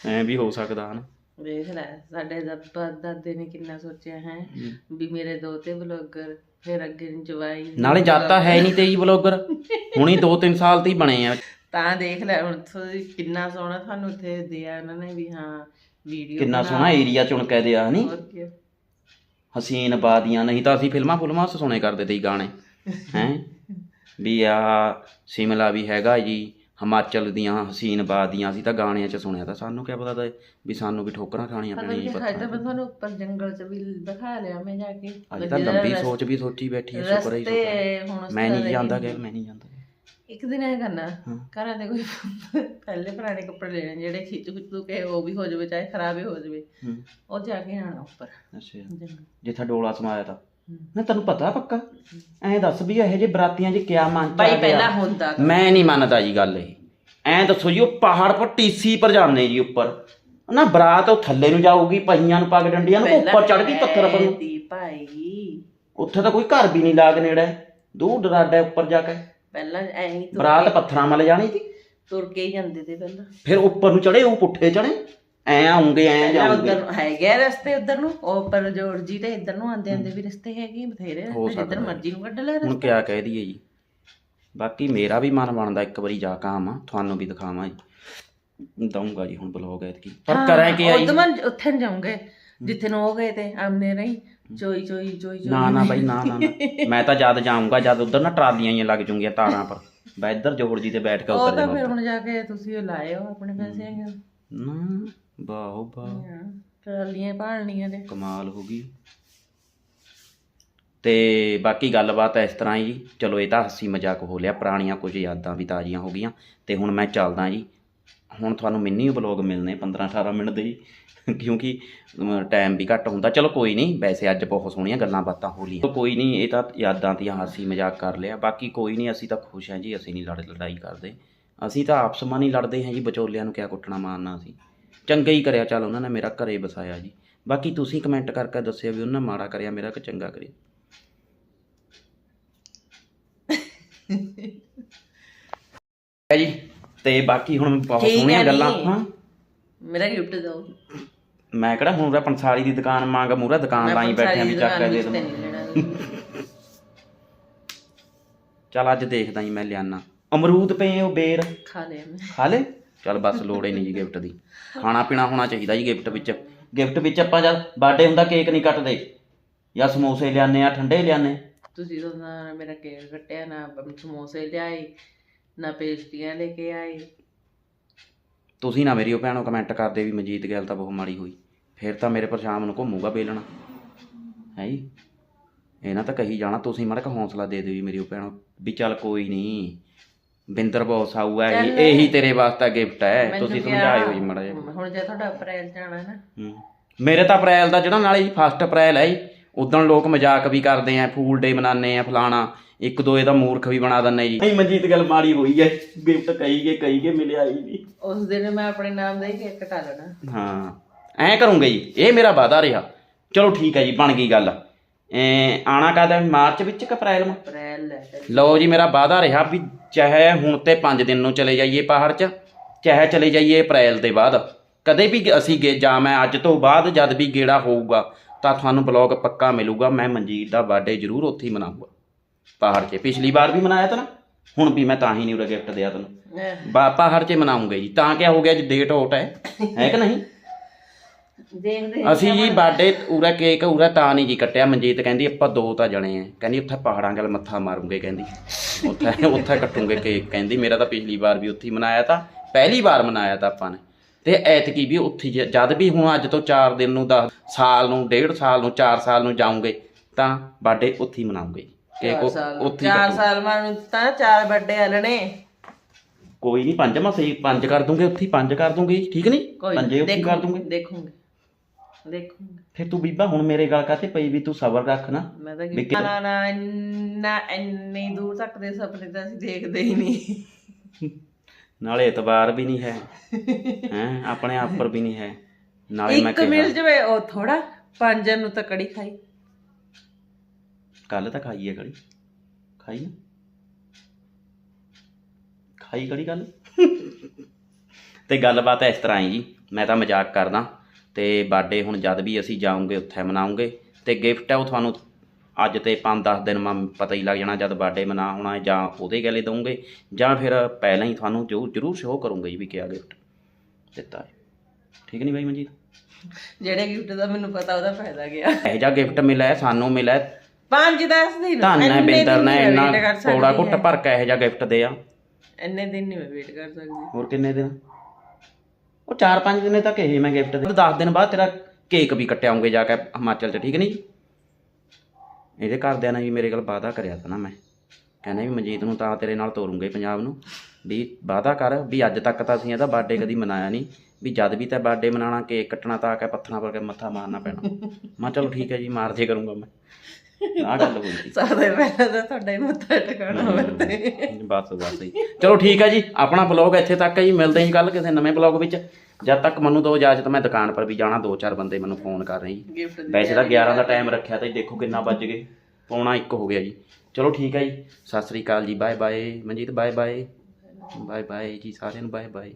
ਐਂ ਵੀ ਹੋ ਸਕਦਾ ਹਨ ਵੇਖ ਲੈ ਸਾਡੇ ਦਾਦਾ ਦਾਦੇ ਨੇ ਕਿੰਨਾ ਸੋਚਿਆ ਹੈ ਵੀ ਮੇਰੇ ਦੋਤੇ ਬਲੌਗਰ ਫਿਰ ਅੱਗੇ ਜਵਾਈ ਨਾਲੇ ਜਾਤਾ ਹੈ ਨਹੀਂ ਤੇ ਜੀ ਬਲੌਗਰ ਹੁਣੀ 2-3 ਸਾਲ ਤੇ ਹੀ ਬਣੇ ਆ। ਤਾਂ ਦੇਖ ਲੈ ਹੁਣ ਤੁਸੀਂ ਕਿੰਨਾ ਸੋਹਣਾ ਤੁਹਾਨੂੰ ਉੱਥੇ ਦਿਆ ਉਹਨਾਂ ਨੇ ਵੀ ਹਾਂ ਵੀਡੀਓ ਕਿੰਨਾ ਸੋਹਣਾ ਏਰੀਆ ਚੁਣ ਕੇ ਦਿਆ ਹਨੀ? ਹਸੀਨ ਬਾਦੀਆਂ ਨਹੀਂ ਤਾਂ ਅਸੀਂ ਫਿਲਮਾਂ ਫੁਲਮਾਂ ਸੁਣੇ ਕਰਦੇ ਤੇ ਗਾਣੇ ਹੈ? ਵੀ ਆ ਸਿਮਲਾ ਵੀ ਹੈਗਾ ਜੀ ਹਿਮਾਚਲ ਦੀਆਂ ਹਸੀਨ ਬਾਦੀਆਂ ਅਸੀਂ ਤਾਂ ਗਾਣਿਆਂ 'ਚ ਸੁਣਿਆ ਤਾਂ ਸਾਨੂੰ ਕਿਆ ਪਤਾ ਤਾਂ ਵੀ ਸਾਨੂੰ ਵੀ ਠੋਕਰਾਂ ਖਾਣੀਆਂ ਪਤਾ ਪੈਣੀਆਂ ਜੀ ਨਹੀਂ ਹਜੇ ਤਾਂ ਮੈਂ ਤੁਹਾਨੂੰ ਉੱਪਰ ਜੰਗਲ 'ਚ ਵੀ ਦਿਖਾ ਲਿਆ ਮੈਂ ਜਾ ਕੇ ਅੱਜ ਤਾਂ ਲੰਬੀ ਸੋਚ ਵੀ ਸੋਚੀ ਬੈਠੀ ਹੈ ਸ਼ੁਕਰ ਹੈ ਜੀ, ਸ਼ੁਕਰ ਹੈ। ਰਸਤੇ ਹੁਣ ਉਸ ਮੈਂ ਤਰ੍ਹਾਂ ਨਹੀਂ ਦੇ ਜਾਂਦਾ ਗਿਆ ਮੈਂ ਨਹੀਂ ਜਾਂਦਾ। ਇੱਕ ਦਿਨ ਇਹ ਕਰਨਾ ਹਾਂ। ਘਰਾਂ ਦੇ ਕੋਈ ਪਹਿਲੇ ਪੁਰਾਣੇ ਕੱਪੜੇ ਲੈਣੇ ਜਿਹੜੇ ਖਿੱਚ ਖੁੱਚ ਕੇ ਉਹ ਵੀ ਹੋ ਜਾਵੇ ਚਾਹੇ ਖਰਾਬ ਹੀ ਹੋ ਜਾਵੇ ਹੂੰ ਉਹ ਜਾ ਕੇ ਆਣਾ ਉੱਪਰ ਅੱਛਾ ਜੰਗਲ ਜਿੱਥੇ ਡੋਲਾ ਸਮਾਇਆ ਤਾਂ। ਨਾ ਤੈਨੂੰ ਪਤਾ ਪੱਕਾ? ਐਂ ਦੱਸ ਵੀ ਇਹੋ ਜਿਹੇ ਬਰਾਤੀਆਂ 'ਚ ਕਿਆ ਮਨ ਚ ਆ ਬਾਈ ਗਿਆ? ਪਹਿਲਾਂ ਹੁੰਦਾ ਮੈਂ ਨਹੀਂ ਮੰਨਦਾ ਜੀ ਗੱਲ ਇਹ। ਐਂ ਦੱਸੋ ਜੀ ਉਹ ਪਹਾੜ ਪਰ ਟੀਸੀ ਪਰ ਜਾਂਦੇ ਜੀ ਉੱਪਰ। ਨਾ ਬਰਾਤ ਉਹ ਥੱਲੇ ਨੂੰ ਜਾਊਗੀ ਪਹੀਆਂ ਨੂੰ ਪੱਗ ਡੰਡੀਆਂ ਨੂੰ ਉੱਪਰ ਚੜ ਗਈ ਪੱਥਰ ਪਰ ਨੂੰ। ਦੀ ਭਾਈ। ਉੱਥੇ ਤਾਂ ਕੋਈ ਘਰ ਵੀ ਨਹੀਂ ਲਾਗ ਨੇੜੇ। ਦੂਰ ਦਰਾਡਾ ਉੱਪਰ ਜਾ ਕੇ। ਪਹਿਲਾਂ ਐਂ ਹੀ ਤੁਰ ਬਰਾਤ ਪੱਥਰਾਂ ਮਲ ਜਾਣੀ ਸੀ। ਤੁਰ ਕੇ ਹੀ ਜਾਂਦੇ ਤੇ ਪਹਿਲਾਂ। ਫਿਰ ਉੱਪਰ ਨੂੰ ਚੜੇ ਉਹ ਪੁੱਠੇ ਚੜੇ ਐ ਆਉਂਗੇ ਐ ਜਾਉਂਗੇ। ਉਧਰ ਹੈਗੇ ਰਸਤੇ ਉਧਰ ਨੂੰ ਉਹ ਪਰ ਜੋੜ ਜੀ ਤੇ ਇੱਧਰ ਨੂੰ ਆਂਦੇ ਆਂਦੇ ਵੀ ਰਸਤੇ ਹੈਗੇ ਬਥੇਰੇ ਜਿੱਧਰ। ਮਰਜ਼ੀ ਨੂੰ ਕੱਢ ਲੈ ਹੁਣ ਕਿਆ ਕਹਿ ਦਈਏ ਜੀ। ਬਾਕੀ ਮੇਰਾ ਵੀ ਮਨ ਬਣਦਾ ਇੱਕ ਵਾਰੀ ਜਾ ਕੇ ਆਵਾਂ ਤੁਹਾਨੂੰ ਵੀ ਦਿਖਾਵਾਂ ਜੀ। ਦਊਂਗਾ ਜੀ ਹੁਣ ਬਲੌਗ ਐਤਕੀ। ਪਰ ਕਰਾਂ ਕੀ ਆਈ ਉਦੋਂ ਮੈਂ ਉੱਥੇ ਜਾਉਂਗੇ ਜਿੱਥੇ ਨੂੰ ਉਹ ਗਏ ਤੇ ਆਮਨੇ ਰਹੀ। ਚੋਈ ਚੋਈ ਚੋਈ ਨਾ ਨਾ ਬਾਈ ਨਾ ਨਾ। ਮੈਂ ਤਾਂ ਜਦ ਜਾਊਂਗਾ ਜਦ ਉਧਰ ਨਾ ਟਰਾਲੀਆਂ ਹੀ ਲੱਗ ਜੂਗੀਆਂ ਤਾਰਾਂ ਪਰ। ਮੈਂ ਇੱਧਰ ਜੋੜ ਜੀ ਤੇ ਬੈਠ ਕੇ ਉਹ ਉਤਰ ਤਾਂ ਜਾਵਾਂ ਫਿਰ ਹੁਣ ਜਾ ਕੇ ਤੁਸੀਂ ਉਹ ਲਾਏ ਹੋ ਆਪਣੇ ਪੈਸੇ ਨਾ। ਬਾਹੋ ਬਾ ਟਰਾਲੀਆਂ ਭਾਲਣੀਆਂ ਤੇ ਕਮਾਲ ਹੋ ਗਈ। ਤੇ ਬਾਕੀ ਗੱਲਬਾਤ ਇਸ ਤਰ੍ਹਾਂ ਹੀ ਜੀ। ਚਲੋ ਇਹ ਤਾਂ ਹੱਸੀ ਮਜ਼ਾਕ ਹੋ ਲਿਆ। ਪੁਰਾਣੀਆਂ ਕੁਝ ਯਾਦਾਂ ਵੀ ਤਾਜ਼ੀਆਂ ਹੋ ਗਈਆਂ। ਤੇ ਹੁਣ ਮੈਂ ਚੱਲਦਾ ਜੀ। ਹੁਣ ਤੁਹਾਨੂੰ ਮਿੰਨੀ ਵਲੌਗ ਮਿਲਨੇ 15 18 ਮਿੰਟ ਦੇ ਜੀ। ਕਿਉਂਕਿ ਟਾਈਮ ਵੀ ਘੱਟ ਹੁੰਦਾ। ਚਲੋ ਕੋਈ ਨਹੀਂ। ਵੈਸੇ ਅੱਜ ਬਹੁਤ ਸੋਹਣੀਆਂ ਗੱਲਾਂ ਬਾਤਾਂ ਹੋ ਲਈਆਂ ਕੋਈ ਨਹੀਂ ਇਹ ਤਾਂ ਯਾਦਾਂ ਦੀਆਂ ਹਾਸੀ ਮਜ਼ਾਕ ਕਰ ਲਿਆ। ਬਾਕੀ ਕੋਈ ਨਹੀਂ ਅਸੀਂ ਤਾਂ ਖੁਸ਼ ਹਾਂ ਜੀ। ਅਸੀਂ ਨਹੀਂ ਲੜ ਲੜਾਈ ਕਰਦੇ। ਅਸੀਂ ਤਾਂ ਆਪਸ ਵਿੱਚ ਹੀ ਲੜਦੇ ਹਾਂ ਜੀ। ਵਿਚੋਲਿਆਂ ਨੂੰ ਕਿਆ ਕੁੱਟਣਾ ਮਾਰਨਾ ਅਸੀਂ। ਚੰਗਾ ਹੀ ਕਰਿਆ ਚੱਲ ਉਹਨਾਂ ਨੇ ਮੇਰਾ ਘਰੇ ਬਸਾਇਆ ਜੀ। ਬਾਕੀ ਤੁਸੀਂ ਕਮੈਂਟ ਕਰਕੇ ਦੱਸਿਓ ਵੀ ਉਹਨਾਂ ਮਾੜਾ ਕਰਿਆ ਮੇਰਾ ਕਿ ਚੰਗਾ ਕਰਿਆ। ਹੈ ਜੀ ਤੇ ਬਾਕੀ ਹੁਣ ਬਹੁਤ ਠੀਕ ਹੈ ਸੋਹਣੀਆਂ ਗੱਲਾਂ। ਹਾਂ। ਮੇਰਾ ਗਿਫਟ ਦਿਓ। ਮੈਂ ਕਿਹੜਾ ਹੁਣ ਉਰੇ ਪੰਸਾਰੀ ਦੀ ਦੁਕਾਨ ਮੰਗ ਮੂਰਾ ਦੁਕਾਨ ਲਾਈ ਬੈਠੇ ਆ ਵੀ ਚੱਕ ਕੇ ਦੇ ਤੇ ਦੋ ਚੱਲ ਅੱਜ ਦੇਖਦਾ ਜੀ ਮੈਂ ਲਿਆਨਾ। ਅਮਰੂਦ ਪਏ ਉਹ ਬੇਰ। ਖਾ ਲਿਆ ਮੈਂ। ਖਾ ਲੈ ਚੱਲ ਬਸ ਲੋੜ ਹੀ ਨਹੀਂ ਜੀ ਗਿਫਟ ਦੀ। ਖਾਣਾ ਪੀਣਾ ਹੋਣਾ ਚਾਹੀਦਾ ਜੀ ਗਿਫਟ ਵਿੱਚ। ਗਿਫਟ ਵਿੱਚ ਆਪਾਂ ਜਦ ਬਰਥਡੇ ਹੁੰਦਾ ਕੇਕ ਨਹੀਂ ਕੱਟਦੇ। ਜਾਂ ਸਮੋਸੇ ਲਿਆਨੇ ਆ ਠੰਡੇ ਲਿਆਨੇ ਤੁਸੀਂ ਤਾਂ ਨਾ ਮੇਰਾ ਕੇਕ ਕੱਟਿਆ ਨਾ ਸਮੋਸੇ ਲਿਆਏ ਨਾ ਪੇਸਟੀਆਂ ਲੈ ਕੇ ਆਏ। ਤੁਸੀਂ ਨਾ ਮੇਰੀ ਉਹ ਭੈਣੋ ਕਮੈਂਟ ਕਰਦੇ ਵੀ ਮਨਜੀਤ ਗੱਲ ਤਾਂ ਬਹੁਤ ਮਾੜੀ ਹੋਈ। ਫਿਰ ਤਾਂ ਮੇਰੇ ਪਰ ਸ਼ਾਮ ਨੂੰ ਘੁੰਮੂਗਾ ਬੇਲਣਾ ਹੈ ਜੀ? ਇਹਨਾਂ ਤਾਂ ਕਹੀ ਜਾਣਾ ਤੁਸੀਂ ਮਾੜਾ ਕੁ ਹੌਸਲਾ ਦੇ ਦਿਓ ਜੀ ਮੇਰੀ ਉਹ ਭੈਣੋ ਵੀ ਚੱਲ ਕੋਈ ਨਹੀਂ। ਬਿੰਦਰ ਬਹੁਤ ਸਾਊ ਹੈ ਚੱਲ। ਇਹ- ਇਹੀ ਤੇਰੇ ਵਾਸਤੇ ਗਿਫਟ ਹੈ ਮੈਨੂੰ ਤੁਸੀਂ ਕਿਹਾ, ਸਮਝਾਇਓ ਜੀ ਮੜਾ ਜਿਹਾ। ਹੁਣ ਜੇ ਤੁਹਾਡਾ ਅਪ੍ਰੈਲ ਜਾਣਾ ਨਾ। ਹੂੰ। ਮੇਰੇ ਤਾਂ ਅਪ੍ਰੈਲ ਦਾ ਜਿਹੜਾ ਨਾਲੇ ਜੀ ਫਸਟ ਅਪ੍ਰੈਲ ਹੈ ਜੀ ਉਦੋਂ ਲੋਕ ਮਜ਼ਾਕ ਵੀ ਕਰਦੇ ਆ ਫੂਲ ਡੇ ਮਨਾਉਂਦੇ ਆ ਫਲਾਣਾ ਇੱਕ ਦੋ ਇਹਦਾ ਮੂਰਖ ਵੀ ਬਣਾ ਦਿੰਦੇ ਜੀ। ਨਹੀਂ ਮਨਜੀਤ ਗੱਲ ਮਾੜੀ ਹੋਈ ਹੈ ਗਿਫਟ ਕਹੀ ਗਏ ਕਹੀ ਗਏ ਮਿਲਿਆ ਹੀ ਨਹੀਂ। ਉਸ ਦਿਨ ਮੈਂ ਆਪਣੇ ਨਾਮ ਦਾ ਹੀ ਕੇਕ ਕਟਾ ਲੈਣਾ। ਹਾਂ ਐਂ ਕਰੂੰਗੇ ਜੀ ਇਹ ਮੇਰਾ ਵਾਦਾ ਰਿਹਾ। ਚਲੋ ਠੀਕ ਹੈ ਜੀ ਬਣ ਗਈ ਗੱਲ। ਐ ਆਣਾ ਕਹਦਾ ਮਾਰਚ ਵਿੱਚ ਕਿ ਅਪ੍ਰੈਲ ਨੂੰ ਅਪ੍ਰੈਲ ਲੈ ਤੇ ਲਓ ਜੀ ਮੇਰਾ ਵਾਦਾ ਰਿਹਾ ਵੀ ਚਾਹੇ ਹੁਣ ਤੇ 5 ਦਿਨ ਨੂੰ ਚਲੇ ਜਾਈਏ ਪਹਾੜ 'ਚ ਚਾਹੇ ਚਲੇ ਜਾਈਏ ਅਪ੍ਰੈਲ ਦੇ ਬਾਅਦ। ਕਦੇ ਵੀ ਅਸੀਂ ਗੇ ਜਾਂ ਮੈਂ ਅੱਜ ਤੋਂ ਬਾਅਦ ਜਦ ਵੀ ਗੇੜਾ ਹੋਊਗਾ ਤਾਂ ਤੁਹਾਨੂੰ ਬਲੌਗ ਪੱਕਾ ਮਿਲੂਗਾ। ਮੈਂ ਮਨਜੀਤ ਦਾ ਬਰਥਡੇ ਜ਼ਰੂਰ ਉੱਥੇ ਹੀ ਮਨਾਊਗਾ। ਪਹਾੜ 'ਚ। ਪਿਛਲੀ ਵਾਰ ਵੀ ਮਨਾਇਆ ਤਾ ਨਾ? ਹੁਣ ਵੀ ਮੈਂ ਤਾਂ ਹੀ ਨਹੀਂ ਉਰੇ ਗਿਫਟ ਦਿਆ ਤੈਨੂੰ। ਬਾ ਪਹਾੜ 'ਚ ਮਨਾਉਂਗੇ ਜੀ। ਤਾਂ ਕਿਆ ਹੋ ਗਿਆ ਜੀ? ਡੇਟ ਆਊਟ ਹੈ। ਹੈ ਕਿ ਨਹੀਂ? ਦੇਖਦੇ ਅਸੀਂ ਜੀ ਬਰਥਡੇ ਉਰਾ ਕੇਕ ਉਰਾ ਤਾਂ ਨਹੀਂ ਜੀ ਕੱਟਿਆ। ਮਨਜੀਤ ਕਹਿੰਦੀ ਆਪਾਂ ਦੋ ਤਾਂ ਜਣੇ ਆ। ਕਹਿੰਦੀ ਉੱਥੇ ਪਹਾੜਾਂ ਗੱਲ ਮੱਥਾ ਮਾਰੂਗੇ ਕਹਿੰਦੀ। ਉੱਥੇ ਉੱਥੇ ਕੱਟੂਗੇ ਕੇਕ ਕਹਿੰਦੀ। ਮੇਰਾ ਤਾਂ ਪਿਛਲੀ ਵਾਰ ਵੀ ਉੱਥੇ ਹੀ ਮਨਾਇਆ ਤਾਂ ਪਹਿਲੀ ਵਾਰ ਮਨਾਇਆ ਤਾਂ ਆਪਾਂ ਨੇ। ਤੇ ਐਤਕੀ ਵੀ ਉੱਥੇ ਜ- ਜਦ ਵੀ ਹੁਣ ਅੱਜ ਤੋਂ 4 ਦਿਨ ਨੂੰ 10 ਸਾਲ ਨੂੰ ਡੇਢ ਸਾਲ ਨੂੰ 4 ਸਾਲ ਨੂੰ ਜਾਉਂਗੇ ਤਾਂ ਬਰਥਡੇ ਉੱਥੇ ਹੀ ਮਨਾਉਂਗੇ ਕੇਕ ਚਾਰ ਉਹ- ਸਾਲ ਉੱਥੇ ਹੀ ਚਾਰ ਕੱਟੂਗੇ। ਸਾਲ ਮਾਨੂੰ ਤਾਂ ਚਾਰ ਵੱਡੇ ਹਲਣੇ। ਕੋਈ ਨਹੀਂ ਪੰਜ ਮਸੇ ਪੰਜ ਕਰ ਦੂੰਗੇ ਉੱਥੇ ਹੀ ਪੰਜ ਕਰ ਦੂੰਗੇ ਠੀਕ ਨਹੀਂ? ਕੋਈ ਪੰਜੇ ਉੱਥੇ ਹੀ ਕਰ ਦੂੰਗੇ। ਦੇਖੂਗੇ। ਦੇਖੂਗੇ। ਫਿਰ ਤੂੰ ਬੀਬਾ ਹੁਣ ਮੇਰੇ ਗੱਲ ਕਾਤੇ ਪਈ ਵੀ ਤੂੰ ਸਬਰ ਰੱਖ ਨਾ। ਮੈਂ ਤਾਂ ਵੀ ਕਿ ਨਾ ਨਾ ਇੰਨਾ ਇੰਨੀ ਦੂਰ ਤੱਕ ਦੇ ਸੁਪਨੇ ਤਾਂ ਅਸੀਂ ਦੇਖਦੇ ਹੀ ਨਹੀਂ। ਨਾਲੇ ਇਤਬਾਰ ਵੀ ਨਹੀਂ ਹੈ ਹੈ ਆਪਣੇ ਆਪ ਪਰ ਵੀ ਨਹੀਂ ਹੈ। ਨਾਲੇ ਮੈਂ ਇੱਕ ਮਿਲ ਜਵੇ ਉਹ ਥੋੜਾ ਪੰਜ ਨੂੰ ਤਾਂ ਕੜੀ ਖਾਈ। ਕੱਲ ਤਾਂ ਖਾਈ ਹੈ ਕੜੀ। ਖਾਈ ਨਾ। ਖਾਈ ਕੜੀ ਕੱਲ ਤੇ ਗੱਲਬਾਤ ਇਸ ਤਰ੍ਹਾਂ ਹੈ ਜੀ ਮੈਂ ਤਾਂ ਮਜ਼ਾਕ ਕਰਦਾ। ਤੇ ਬਰਥਡੇ ਹੁਣ ਜਦ ਵੀ ਅਸੀਂ ਜਾਵਾਂਗੇ ਉੱਥੇ ਮਨਾਉਂਗੇ। ਤੇ ਗਿਫਟ ਹੈ ਉਹ ਤੁਹਾਨੂੰ ਅੱਜ ਤੇ 5-10 ਦਿਨ ਮਾ ਪਤਾ ਹੀ ਲੱਗ ਜਾਣਾ ਜਦ ਬਰਥਡੇ ਮਨਾ ਹੋਣਾ ਹੈ ਜਾਂ ਉਹਦੇ ਗਲੇ ਦਊਂਗੇ ਜਾਂ ਫਿਰ ਪਹਿਲਾਂ ਹੀ ਤੁਹਾਨੂੰ ਜ਼ਰੂਰ ਜ਼ਰੂਰ ਸ਼ੋਅ ਕਰੂੰਗਾ ਜੀ ਵੀ ਕਿਆ ਗਿਫਟ ਦਿੱਤਾ ਹੈ। ਠੀਕ ਨਹੀਂ ਬਾਈ ਮਨਜੀਤ? ਜਿਹੜੇ ਗਿਫਟ ਦਾ ਮੈਨੂੰ ਪਤਾ ਉਹਦਾ ਫਾਇਦਾ ਗਿਆ ਇਹੋ ਜਿਹਾ ਗਿਫਟ ਮਿਲਿਆ ਹੈ, ਸਾਨੂੰ ਮਿਲਿਆ। ਹੈ। ਪੰਜ ਦਸ ਦਿਨ। ਧੰਨ ਹੈ ਬਿੰਦਰ ਨੇ ਇੰਨਾ ਕੋੜਾ ਘੁੱਟ ਭਰ ਕੇ ਇਹੋ ਜਿਹਾ ਗਿਫਟ ਦੇ ਆ ਇੰਨੇ ਦਿਨ ਨਹੀਂ ਮੈਂ ਵੇਟ ਕਰ ਸਕਦੀ। ਹੋਰ ਕਿੰਨੇ ਦਿਨ? ਉਹ 4-5 ਦਿਨੇ ਤੱਕ ਇਹ ਮੈਂ ਗਿਫਟ ਦੇ 10 ਦਿਨ ਬਾਅਦ ਤੇਰਾ ਕੇਕ ਵੀ ਕੱਟਿਆਉਂਗੇ ਜਾ ਕੇ ਹਿਮਾਚਲ 'ਚ, ਠੀਕ ਨਹੀਂ ਇਹਦੇ ਘਰਦਿਆਂ ਨੇ ਵੀ ਮੇਰੇ ਕੋਲ ਵਾਅਦਾ ਕਰਿਆ ਤਾ ਨਾ ਮੈਂ। ਕਹਿੰਦਾ ਵੀ ਮਨਜੀਤ ਨੂੰ ਤਾਂ ਤੇਰੇ ਨਾਲ ਤੋਰੂੰਗੇ ਪੰਜਾਬ ਨੂੰ। ਵੀ ਵਾਅਦਾ ਕਰ ਵੀ ਅੱਜ ਤੱਕ ਤਾਂ ਅਸੀਂ ਇਹਦਾ ਬਰਥਡੇ ਕਦੀ ਮਨਾਇਆ ਨਹੀਂ ਵੀ ਜਦ ਵੀ ਤਾਂ ਬਰਥਡੇ ਮਨਾਣਾ ਕੇਕ ਕੱਟਣਾ ਤਾਂ ਆ ਕੇ ਪੱਥਰਾਂ ਪਰ ਕੇ ਮੱਥਾ ਮਾਰਨਾ ਪੈਣਾ। ਮੈਂ ਚਲੋ ਠੀਕ ਹੈ ਜੀ ਮਾਰ ਜੇ ਕਰੂੰਗਾ ਮੈਂ। ਆਹ ਗੱਲ ਹੋਈ ਸੀ ਸਾਰੇ ਪਹਿਲਾਂ ਤਾਂ ਤੁਹਾਡਾ ਹੀ ਮੱਥਾ ਟਿਕਾਣਾ ਵਰਤੇ। ਬਸ ਬਸ ਜੀ ਚਲੋ ਠੀਕ ਹੈ ਜੀ ਆਪਣਾ ਬਲੌਗ ਇੱਥੇ ਤੱਕ ਹੈ ਜੀ ਮਿਲਦੇ ਹਾਂ ਕੱਲ ਕਿਸੇ ਨਵੇਂ ਬਲੌਗ ਵਿੱਚ। ਜਦ ਤੱਕ ਮੈਨੂੰ ਦੋ ਇਜਾਜ਼ਤ ਮੈਂ ਦੁਕਾਨ ਪਰ ਵੀ ਜਾਣਾ ਦੋ ਚਾਰ ਬੰਦੇ ਮੈਨੂੰ ਫੋਨ ਕਰ ਰਹੇ ਜੀ। ਵੈਸੇ ਤਾਂ 11 ਦਾ ਟਾਈਮ ਰੱਖਿਆ ਤੇ ਦੇਖੋ ਕਿੰਨਾ ਵੱਜ ਗਏ। ਪੌਣਾ 1 ਹੋ ਗਿਆ ਜੀ। ਚਲੋ ਠੀਕ ਹੈ ਜੀ ਸਤਿ ਸ੍ਰੀ ਅਕਾਲ ਜੀ bye bye Manjeet bye bye bye bye ਜੀ ਸਾਰਿਆਂ ਨੂੰ ਬਾਏ ਬਾਏ